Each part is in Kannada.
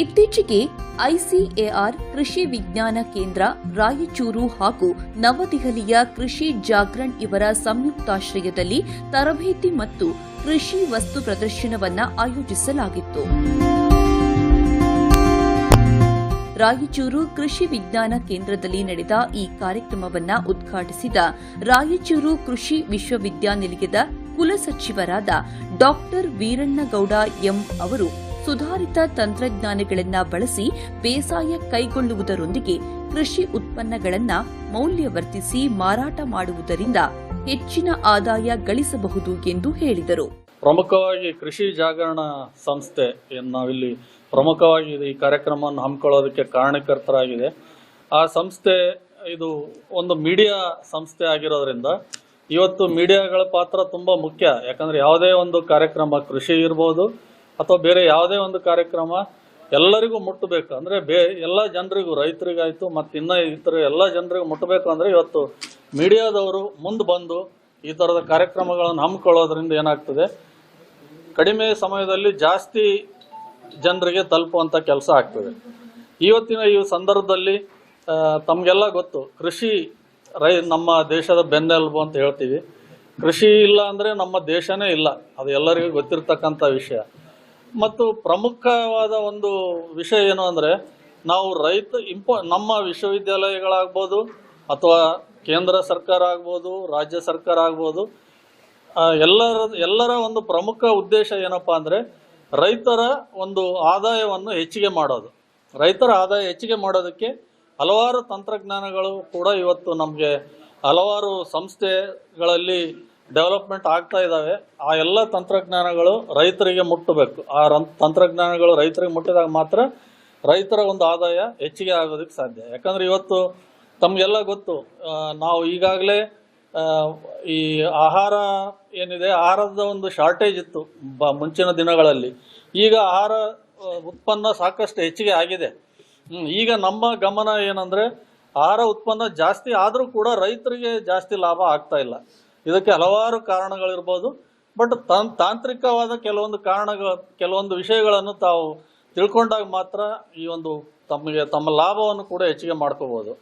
ಇತ್ತೀಚೆಗೆ ಐಸಿಎಆರ್ ಕೃಷಿ ವಿಜ್ಞಾನ ಕೇಂದ್ರ ರಾಯಚೂರು ಹಾಗೂ ನವದೆಹಲಿಯ ಕೃಷಿ ಜಾಗರಣ್ ಇವರ ಸಂಯುಕ್ತಾಶ್ರಯದಲ್ಲಿ ತರಬೇತಿ ಮತ್ತು ಕೃಷಿ ವಸ್ತು ಪ್ರದರ್ಶನವನ್ನು ಆಯೋಜಿಸಲಾಗಿತ್ತು. ರಾಯಚೂರು ಕೃಷಿ ವಿಜ್ಞಾನ ಕೇಂದ್ರದಲ್ಲಿ ನಡೆದ ಈ ಕಾರ್ಯಕ್ರಮವನ್ನು ಉದ್ಘಾಟಿಸಿದ ರಾಯಚೂರು ಕೃಷಿ ವಿಶ್ವವಿದ್ಯಾನಿಲಯದ ಕುಲಸಚಿವರಾದ ಡಾಕ್ಟರ್ ವೀರಣ್ಣಗೌಡ ಎಂ ಅವರು ಸುಧಾರಿತ ತಂತ್ರಜ್ಞಾನಗಳನ್ನ ಬಳಸಿ ಬೇಸಾಯ ಕೈಗೊಳ್ಳುವುದರೊಂದಿಗೆ ಕೃಷಿ ಉತ್ಪನ್ನಗಳನ್ನ ಮೌಲ್ಯವರ್ತಿಸಿ ಮಾರಾಟ ಮಾಡುವುದರಿಂದ ಹೆಚ್ಚಿನ ಆದಾಯ ಗಳಿಸಬಹುದು ಎಂದು ಹೇಳಿದರು. ಪ್ರಮುಖವಾಗಿ ಕೃಷಿ ಜಾಗರಣ ಸಂಸ್ಥೆ ನಾವಿಲ್ಲಿ ಪ್ರಮುಖವಾಗಿ ಈ ಕಾರ್ಯಕ್ರಮವನ್ನು ಹಮ್ಮಿಕೊಳ್ಳೋದಕ್ಕೆ ಕಾರಣಕರ್ತರಾಗಿದೆ. ಆ ಸಂಸ್ಥೆ ಇದು ಒಂದು ಮೀಡಿಯಾ ಸಂಸ್ಥೆ ಆಗಿರೋದ್ರಿಂದ ಇವತ್ತು ಮೀಡಿಯಾಗಳ ಪಾತ್ರ ತುಂಬ ಮುಖ್ಯ. ಯಾಕಂದರೆ ಯಾವುದೇ ಒಂದು ಕಾರ್ಯಕ್ರಮ ಕೃಷಿ ಇರ್ಬೋದು ಅಥವಾ ಬೇರೆ ಯಾವುದೇ ಒಂದು ಕಾರ್ಯಕ್ರಮ ಎಲ್ಲರಿಗೂ ಮುಟ್ಟಬೇಕು. ಅಂದರೆ ಬೇ, ಎಲ್ಲ ಜನರಿಗೂ, ರೈತರಿಗಾಯಿತು, ಮತ್ತು ಇನ್ನ ಇತರ ಎಲ್ಲ ಜನರಿಗೂ ಮುಟ್ಟಬೇಕು ಅಂದರೆ ಇವತ್ತು ಮೀಡಿಯಾದವರು ಮುಂದೆ ಬಂದು ಈ ಥರದ ಕಾರ್ಯಕ್ರಮಗಳನ್ನು ಹಮ್ಮಿಕೊಳ್ಳೋದ್ರಿಂದ ಏನಾಗ್ತದೆ? ಕಡಿಮೆ ಸಮಯದಲ್ಲಿ ಜಾಸ್ತಿ ಜನರಿಗೆ ತಲುಪುವಂಥ ಕೆಲಸ ಆಗ್ತದೆ. ಇವತ್ತಿನ ಈ ಸಂದರ್ಭದಲ್ಲಿ ತಮಗೆಲ್ಲ ಗೊತ್ತು, ಕೃಷಿ ರೈ, ನಮ್ಮ ದೇಶದ ಬೆನ್ನೆಲುಬು ಅಂತ ಹೇಳ್ತೀವಿ. ಕೃಷಿ ಇಲ್ಲ ಅಂದರೆ ನಮ್ಮ ದೇಶನೇ ಇಲ್ಲ. ಅದು ಎಲ್ಲರಿಗೂ ಗೊತ್ತಿರತಕ್ಕಂಥ ವಿಷಯ. ಮತ್ತು ಪ್ರಮುಖವಾದ ಒಂದು ವಿಷಯ ಏನು ಅಂದರೆ, ನಾವು ರೈತ ಇಂಪೋ, ನಮ್ಮ ವಿಶ್ವವಿದ್ಯಾಲಯಗಳಾಗ್ಬೋದು, ಅಥವಾ ಕೇಂದ್ರ ಸರ್ಕಾರ ಆಗ್ಬೋದು, ರಾಜ್ಯ ಸರ್ಕಾರ ಆಗ್ಬೋದು ಎಲ್ಲರ ಎಲ್ಲರ ಒಂದು ಪ್ರಮುಖ ಉದ್ದೇಶ ಏನಪ್ಪ ಅಂದರೆ, ರೈತರ ಒಂದು ಆದಾಯವನ್ನು ಹೆಚ್ಚಿಗೆ ಮಾಡೋದು. ರೈತರ ಆದಾಯ ಹೆಚ್ಚಿಗೆ ಮಾಡೋದಕ್ಕೆ ಹಲವಾರು ತಂತ್ರಜ್ಞಾನಗಳು ಕೂಡ ಇವತ್ತು ನಮಗೆ ಹಲವಾರು ಸಂಸ್ಥೆಗಳಲ್ಲಿ ಡೆವಲಪ್ಮೆಂಟ್ ಆಗ್ತಾ ಇದ್ದಾವೆ ಆ ಎಲ್ಲ ತಂತ್ರಜ್ಞಾನಗಳು ರೈತರಿಗೆ ಮುಟ್ಟಬೇಕು. ಆ ತಂತ್ರಜ್ಞಾನಗಳು ರೈತರಿಗೆ ಮುಟ್ಟಿದಾಗ ಮಾತ್ರ ರೈತರ ಒಂದು ಆದಾಯ ಹೆಚ್ಚಿಗೆ ಆಗೋದಕ್ಕೆ ಸಾಧ್ಯ. ಯಾಕಂದ್ರೆ ಇವತ್ತು ತಮಗೆಲ್ಲ ಗೊತ್ತು ನಾವು ಈಗಾಗಲೇ ಈ ಆಹಾರ ಏನಿದೆ, ಆಹಾರದ ಒಂದು ಶಾರ್ಟೇಜ್ ಇತ್ತು ಬ, ಮುಂಚಿನ ದಿನಗಳಲ್ಲಿ. ಈಗ ಆಹಾರ ಉತ್ಪನ್ನ ಸಾಕಷ್ಟು ಹೆಚ್ಚಿಗೆ ಆಗಿದೆ. ಈಗ ನಮ್ಮ ಗಮನ ಏನಂದ್ರೆ, ಆಹಾರ ಉತ್ಪನ್ನ ಜಾಸ್ತಿ ಆದರೂ ಕೂಡ ರೈತರಿಗೆ ಜಾಸ್ತಿ ಲಾಭ ಆಗ್ತಾ ಇಲ್ಲ. ಇದಕ್ಕೆ ಹಲವಾರು ಕಾರಣಗಳಿರ್ಬೋದು. ಬಟ್ ತಾನ್ ತಾಂತ್ರಿಕವಾದ ಕೆಲವೊಂದು ಕಾರಣಗಳ, ಕೆಲವೊಂದು ವಿಷಯಗಳನ್ನು ತಾವು ತಿಳ್ಕೊಂಡಾಗ ಮಾತ್ರ ಈ ಒಂದು ತಮಗೆ, ತಮ್ಮ ಲಾಭವನ್ನು ಕೂಡ ಹೆಚ್ಚಿಗೆ ಮಾಡ್ಕೋಬಹುದು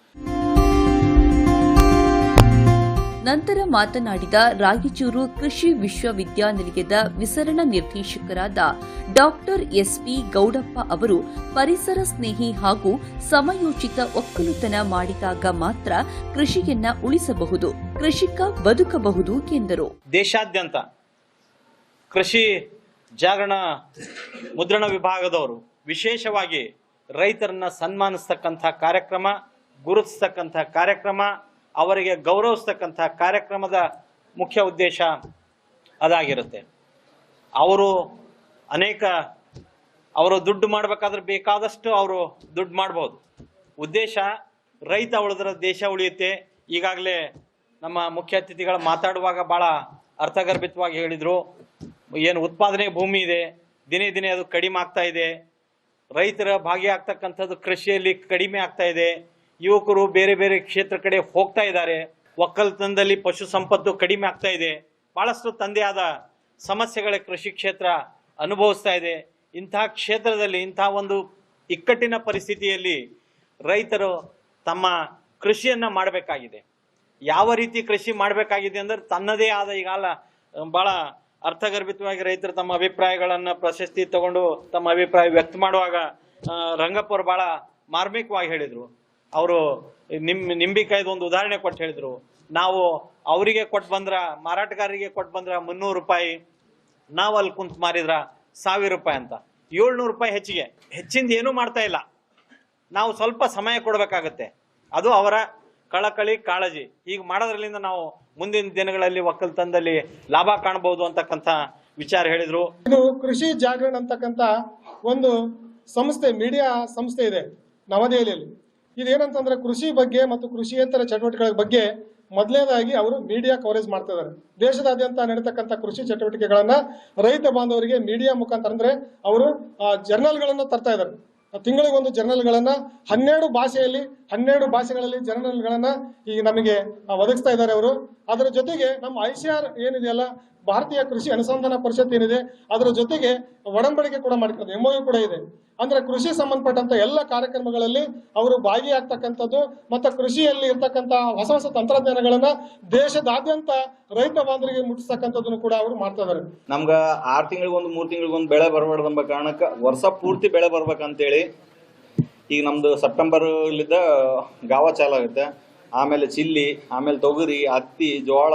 ನಂತರ ಮಾತನಾಡಿದ ರಾಗಿಚೂರು ಕೃಷಿ ವಿಶ್ವವಿದ್ಯಾನಿಲಯದ ವಿಸರಣ ನಿರ್ದೇಶಕರಾದ ಡಾಕ್ಟರ್ ಎಸ್ಪಿ ಗೌಡಪ್ಪ ಅವರು ಪರಿಸರ ಸ್ನೇಹಿ ಹಾಗೂ ಸಮಯೋಚಿತ ಒಕ್ಕಲುತನ ಮಾಡಿದಾಗ ಮಾತ್ರ ಕೃಷಿಯನ್ನ ಉಳಿಸಬಹುದು, ಕೃಷಿಕ ಬದುಕಬಹುದು ಎಂದರು. ದೇಶಾದ್ಯಂತ ಕೃಷಿ ಜಾಗರಣ ಮುದ್ರಣ ವಿಭಾಗದವರು ವಿಶೇಷವಾಗಿ ರೈತರನ್ನ ಸನ್ಮಾನಿಸ್ತಕ್ಕಂಥ ಕಾರ್ಯಕ್ರಮ, ಗುರುತಿಸ್ತಕ್ಕಂಥ ಕಾರ್ಯಕ್ರಮ ಅವರಿಗೆ ಗೌರವಿಸ್ತಕ್ಕಂಥ ಕಾರ್ಯಕ್ರಮದ ಮುಖ್ಯ ಉದ್ದೇಶ ಅದಾಗಿರುತ್ತೆ. ಅವರು ಅನೇಕ, ಅವರು ದುಡ್ಡು ಮಾಡಬೇಕಾದ್ರೆ ಬೇಕಾದಷ್ಟು ಅವರು ದುಡ್ಡು ಮಾಡ್ಬೋದು. ಉದ್ದೇಶ, ರೈತ ಉಳಿದ್ರೆ ದೇಶ ಉಳಿಯುತ್ತೆ. ಈಗಾಗಲೇ ನಮ್ಮ ಮುಖ್ಯ ಅತಿಥಿಗಳು ಮಾತಾಡುವಾಗ ಭಾಳ ಅರ್ಥಗರ್ಭಿತವಾಗಿ ಹೇಳಿದರು. ಏನು ಉತ್ಪಾದನೆ ಭೂಮಿ ಇದೆ, ದಿನೇ ದಿನೇ ಅದು ಕಡಿಮೆ ಆಗ್ತಾ ಇದೆ. ರೈತರ ಭಾಗಿಯಾಗ್ತಕ್ಕಂಥದ್ದು ಕೃಷಿಯಲ್ಲಿ ಕಡಿಮೆ ಆಗ್ತಾ ಇದೆ. ಯುವಕರು ಬೇರೆ ಬೇರೆ ಕ್ಷೇತ್ರ ಕಡೆ ಹೋಗ್ತಾ ಇದ್ದಾರೆ. ಒಕ್ಕಲ್ತನದಲ್ಲಿ ಪಶು ಸಂಪತ್ತು ಕಡಿಮೆ ಆಗ್ತಾ ಇದೆ. ಬಹಳಷ್ಟು ತಂದೆಯಾದ ಸಮಸ್ಯೆಗಳ ಕೃಷಿ ಕ್ಷೇತ್ರ ಅನುಭವಿಸ್ತಾ ಇದೆ. ಇಂತಹ ಕ್ಷೇತ್ರದಲ್ಲಿ ಇಂತಹ ಒಂದು ಇಕ್ಕಟ್ಟಿನ ಪರಿಸ್ಥಿತಿಯಲ್ಲಿ ರೈತರು ತಮ್ಮ ಕೃಷಿಯನ್ನ ಮಾಡಬೇಕಾಗಿದೆ. ಯಾವ ರೀತಿ ಕೃಷಿ ಮಾಡಬೇಕಾಗಿದೆ ಅಂದ್ರೆ ತನ್ನದೇ ಆದ ಈಗಾಲ ಬಹಳ ಅರ್ಥಗರ್ಭಿತವಾಗಿ ರೈತರು ತಮ್ಮ ಅಭಿಪ್ರಾಯಗಳನ್ನ ಪ್ರಶಸ್ತಿ ತಗೊಂಡು ತಮ್ಮ ಅಭಿಪ್ರಾಯ ವ್ಯಕ್ತ ಮಾಡುವಾಗ ರಂಗಪ್ಪ ಬಹಳ ಮಾರ್ಮಿಕವಾಗಿ ಹೇಳಿದ್ರು. ಅವರು ನಿಮ್, ನಿಂಬಿಕಾಯ್ದು ಒಂದು ಉದಾಹರಣೆ ಕೊಟ್ಟು ಹೇಳಿದ್ರು. ನಾವು ಅವರಿಗೆ ಕೊಟ್ಟು ಬಂದ್ರ, ಮಾರಾಟಗಾರರಿಗೆ ಕೊಟ್ಟು ಬಂದ್ರ ಮುನ್ನೂರು ರೂಪಾಯಿ ನಾವು ಅಲ್ಲಿ ಕುಂತ್ ಮಾರಿದ್ರ ಸಾವಿರ ರೂಪಾಯಿ ಅಂತ. ಏಳ್ನೂರು ರೂಪಾಯಿ ಹೆಚ್ಚಿಗೆ. ಹೆಚ್ಚಿಂದ ಏನೂ ಮಾಡ್ತಾ ಇಲ್ಲ. ನಾವು ಸ್ವಲ್ಪ ಸಮಯ ಕೊಡಬೇಕಾಗತ್ತೆ. ಅದು ಅವರ ಕಳಕಳಿ, ಕಾಳಜಿ. ಈಗ ಮಾಡೋದ್ರಲ್ಲಿಂದ ನಾವು ಮುಂದಿನ ದಿನಗಳಲ್ಲಿ ಒಕ್ಕಲ್ತನದಲ್ಲಿ ಲಾಭ ಕಾಣಬಹುದು ಅಂತಕ್ಕಂಥ ವಿಚಾರ ಹೇಳಿದ್ರು. ಇದು ಕೃಷಿ ಜಾಗರಣ ಅಂತಕ್ಕಂಥ ಒಂದು ಸಂಸ್ಥೆ, ಮೀಡಿಯಾ ಸಂಸ್ಥೆ ಇದೆ ನವದೆಹಲಿಯಲ್ಲಿ. ಇದೇನಂತಂದ್ರೆ ಕೃಷಿ ಬಗ್ಗೆ ಮತ್ತು ಕೃಷಿಯೇತರ ಚಟುವಟಿಕೆಗಳ ಬಗ್ಗೆ ಮೊದಲನೇದಾಗಿ ಅವರು ಮೀಡಿಯಾ ಕವರೇಜ್ ಮಾಡ್ತಾ ಇದ್ದಾರೆ ದೇಶದಾದ್ಯಂತ ನಡೀತಕ್ಕಂಥ ಕೃಷಿ ಚಟುವಟಿಕೆಗಳನ್ನ ರೈತ ಬಾಂಧವರಿಗೆ ಮೀಡಿಯಾ ಮುಖಾಂತರ ಅಂದ್ರೆ ಅವರು ಜರ್ನಲ್ಗಳನ್ನು ತರ್ತಾ ಇದ್ದಾರೆ. ತಿಂಗಳಿಗೊಂದು ಜರ್ನಲ್ಗಳನ್ನ ಹನ್ನೆರಡು ಭಾಷೆಯಲ್ಲಿ ಹನ್ನೆರಡು ಭಾಷೆಗಳಲ್ಲಿ ಜರ್ನಲ್ಗಳನ್ನ ಈಗ ನಮಗೆ ಒದಗಿಸ್ತಾ ಇದ್ದಾರೆ ಅವರು. ಅದರ ಜೊತೆಗೆ ನಮ್ಮ ಐ ಸಿ ಆರ್ ಏನಿದೆಯಲ್ಲ, ಭಾರತೀಯ ಕೃಷಿ ಅನುಸಂಧಾನ ಪರಿಷತ್ ಏನಿದೆ, ಅದರ ಜೊತೆಗೆ ಒಡಂಬಡಿಕೆ ಕೂಡ ಮಾಡ್ಕೊಂಡು ಎಂಒಯು ಕೂಡ ಇದೆ. ಅಂದ್ರೆ ಕೃಷಿ ಸಂಬಂಧಪಟ್ಟಂತ ಎಲ್ಲ ಕಾರ್ಯಕ್ರಮಗಳಲ್ಲಿ ಅವರು ಭಾಗಿಯಾಗ್ತಕ್ಕಂಥದ್ದು ಮತ್ತೆ ಕೃಷಿಯಲ್ಲಿ ಇರ್ತಕ್ಕಂಥ ಹೊಸ ಹೊಸ ತಂತ್ರಜ್ಞಾನಗಳನ್ನ ದೇಶದಾದ್ಯಂತ ರೈತ ಬಾಂಧವರಿಗೆ ಮುಟ್ಟಿಸ್ತಕ್ಕಂಥದ್ದನ್ನು ಕೂಡ ಅವರು ಮಾಡ್ತಾ ಇದ್ದಾರೆ. ನಮ್ಗ ಆರ್ ತಿಂಗಳಿಗೊಂದು, ಮೂರು ತಿಂಗಳಿಗೊಂದು ಬೆಳೆ ಬರಬಾರ್ದು ಎಂಬ ಕಾರಣಕ್ಕೆ ವರ್ಷ ಪೂರ್ತಿ ಬೆಳೆ ಬರ್ಬೇಕಂತೇಳಿ ಈಗ ನಮ್ದು ಸೆಪ್ಟೆಂಬರ್ ಇಲ್ಲಿದ್ದ ಗಾವ ಚಾಲು ಆಗುತ್ತೆ. ಆಮೇಲೆ ಚಿಲ್ಲಿ, ಆಮೇಲೆ ತೊಗರಿ, ಹತ್ತಿ, ಜೋಳ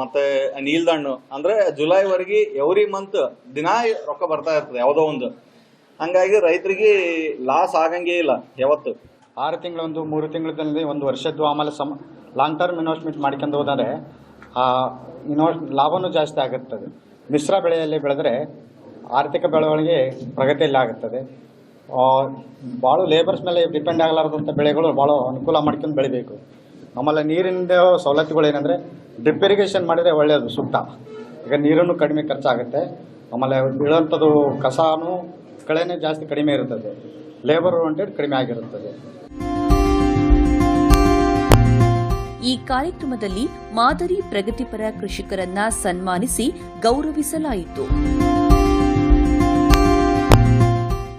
ಮತ್ತೆ ನೀಲ್ದಣ್ಣು ಅಂದ್ರೆ ಜುಲೈವರೆಗೆ ಎವ್ರಿ ಮಂತ್ ದಿನಾ ರೊಕ್ಕ ಬರ್ತಾ ಇರ್ತದೆ, ಯಾವುದೋ ಒಂದು. ಹಂಗಾಗಿ ರೈತರಿಗೆ ಲಾಸ್ ಆಗಂಗೇ ಇಲ್ಲ, ಯಾವತ್ತು. ಆರು ತಿಂಗಳೊಂದು ಮೂರು ತಿಂಗಳಲ್ಲಿ ಒಂದು ವರ್ಷದ್ದು ಆಮೇಲೆ ಸಮ ಲಾಂಗ್ ಟರ್ಮ್ ಇನ್ವೆಸ್ಟ್ಮೆಂಟ್ ಮಾಡ್ಕೊಂಡು ಹೋದರೆ ಇನ್ವೆಸ್ಟ್ ಲಾಭನೂ ಜಾಸ್ತಿ ಆಗುತ್ತದೆ. ಮಿಶ್ರ ಬೆಳೆಯಲ್ಲಿ ಬೆಳೆದರೆ ಆರ್ಥಿಕ ಬೆಳವಣಿಗೆ ಪ್ರಗತಿಯಲ್ಲಿ ಆಗುತ್ತದೆ ಭಾಳ ಲೇಬರ್ಸ್ ಮೇಲೆ ಡಿಪೆಂಡ್ ಆಗಲಾರದಂಥ ಬೆಳೆಗಳು ಭಾಳ ಅನುಕೂಲ ಮಾಡ್ಕೊಂಡು ಬೆಳಿಬೇಕು. ಆಮೇಲೆ ನೀರಿಂದ ಸವಲತ್ತುಗಳು ಏನಂದರೆ ಡ್ರಿಪ್ ಇರಿಗೇಷನ್ ಮಾಡಿದರೆ ಒಳ್ಳೆಯದು ಸೂಕ್ತ ಈಗ ನೀರನ್ನು ಕಡಿಮೆ ಖರ್ಚಾಗುತ್ತೆ. ಆಮೇಲೆ ಬೀಳೋಂಥದ್ದು ಕಸಾನು ಕಳೆನೇ ಜಾಸ್ತಿ ಕಡಿಮೆ ಇರುತ್ತದೆ. ಲೇಬರ್ ವಾಂಟೆಡ್ ಕಡಿಮೆ ಆಗಿರುತ್ತದೆ. ಈ ಕಾರ್ಯಕ್ರಮದಲ್ಲಿ ಮಾದರಿ ಪ್ರಗತಿಪರ ಕೃಷಿಕರನ್ನ ಸನ್ಮಾನಿಸಿ ಗೌರವಿಸಲಾಯಿತು.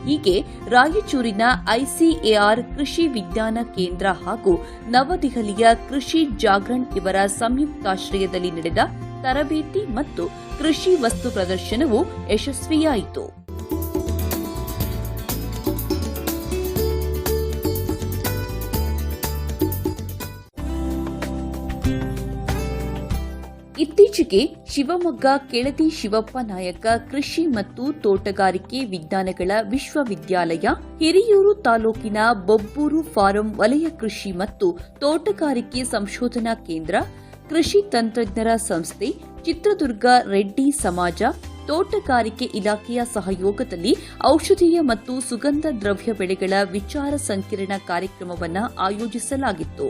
ಹೀಗೆ ರಾಯಚೂರಿನ ಐಸಿಎಆರ್ ಕೃಷಿ ವಿಜ್ಞಾನ ಕೇಂದ್ರ ಹಾಗೂ ನವದೆಹಲಿಯ ಕೃಷಿ ಜಾಗರಣ್ ಇವರ ಸಂಯುಕ್ತಾಶ್ರಯದಲ್ಲಿ ನಡೆದ ತರಬೇತಿ ಮತ್ತು ಕೃಷಿ ವಸ್ತು ಪ್ರದರ್ಶನವು ಯಶಸ್ವಿಯಾಯಿತು. ಇತ್ತೀಚೆಗೆ ಶಿವಮೊಗ್ಗ ಕೆಳದಿ ಶಿವಪ್ಪ ನಾಯಕ ಕೃಷಿ ಮತ್ತು ತೋಟಗಾರಿಕೆ ವಿಜ್ಞಾನಗಳ ವಿಶ್ವವಿದ್ಯಾಲಯ, ಹಿರಿಯೂರು ತಾಲೂಕಿನ ಬೊಬ್ಬೂರು ಫಾರಂ ವಲಯ ಕೃಷಿ ಮತ್ತು ತೋಟಗಾರಿಕೆ ಸಂಶೋಧನಾ ಕೇಂದ್ರ, ಕೃಷಿ ತಂತ್ರಜ್ಞರ ಸಂಸ್ಥೆ, ಚಿತ್ರದುರ್ಗ ರೆಡ್ಡಿ ಸಮಾಜ, ತೋಟಗಾರಿಕೆ ಇಲಾಖೆಯ ಸಹಯೋಗದಲ್ಲಿ ಔಷಧೀಯ ಮತ್ತು ಸುಗಂಧ ದ್ರವ್ಯ ಬೆಳೆಗಳ ವಿಚಾರ ಸಂಕಿರಣ ಕಾರ್ಯಕ್ರಮವನ್ನು ಆಯೋಜಿಸಲಾಗಿತ್ತು.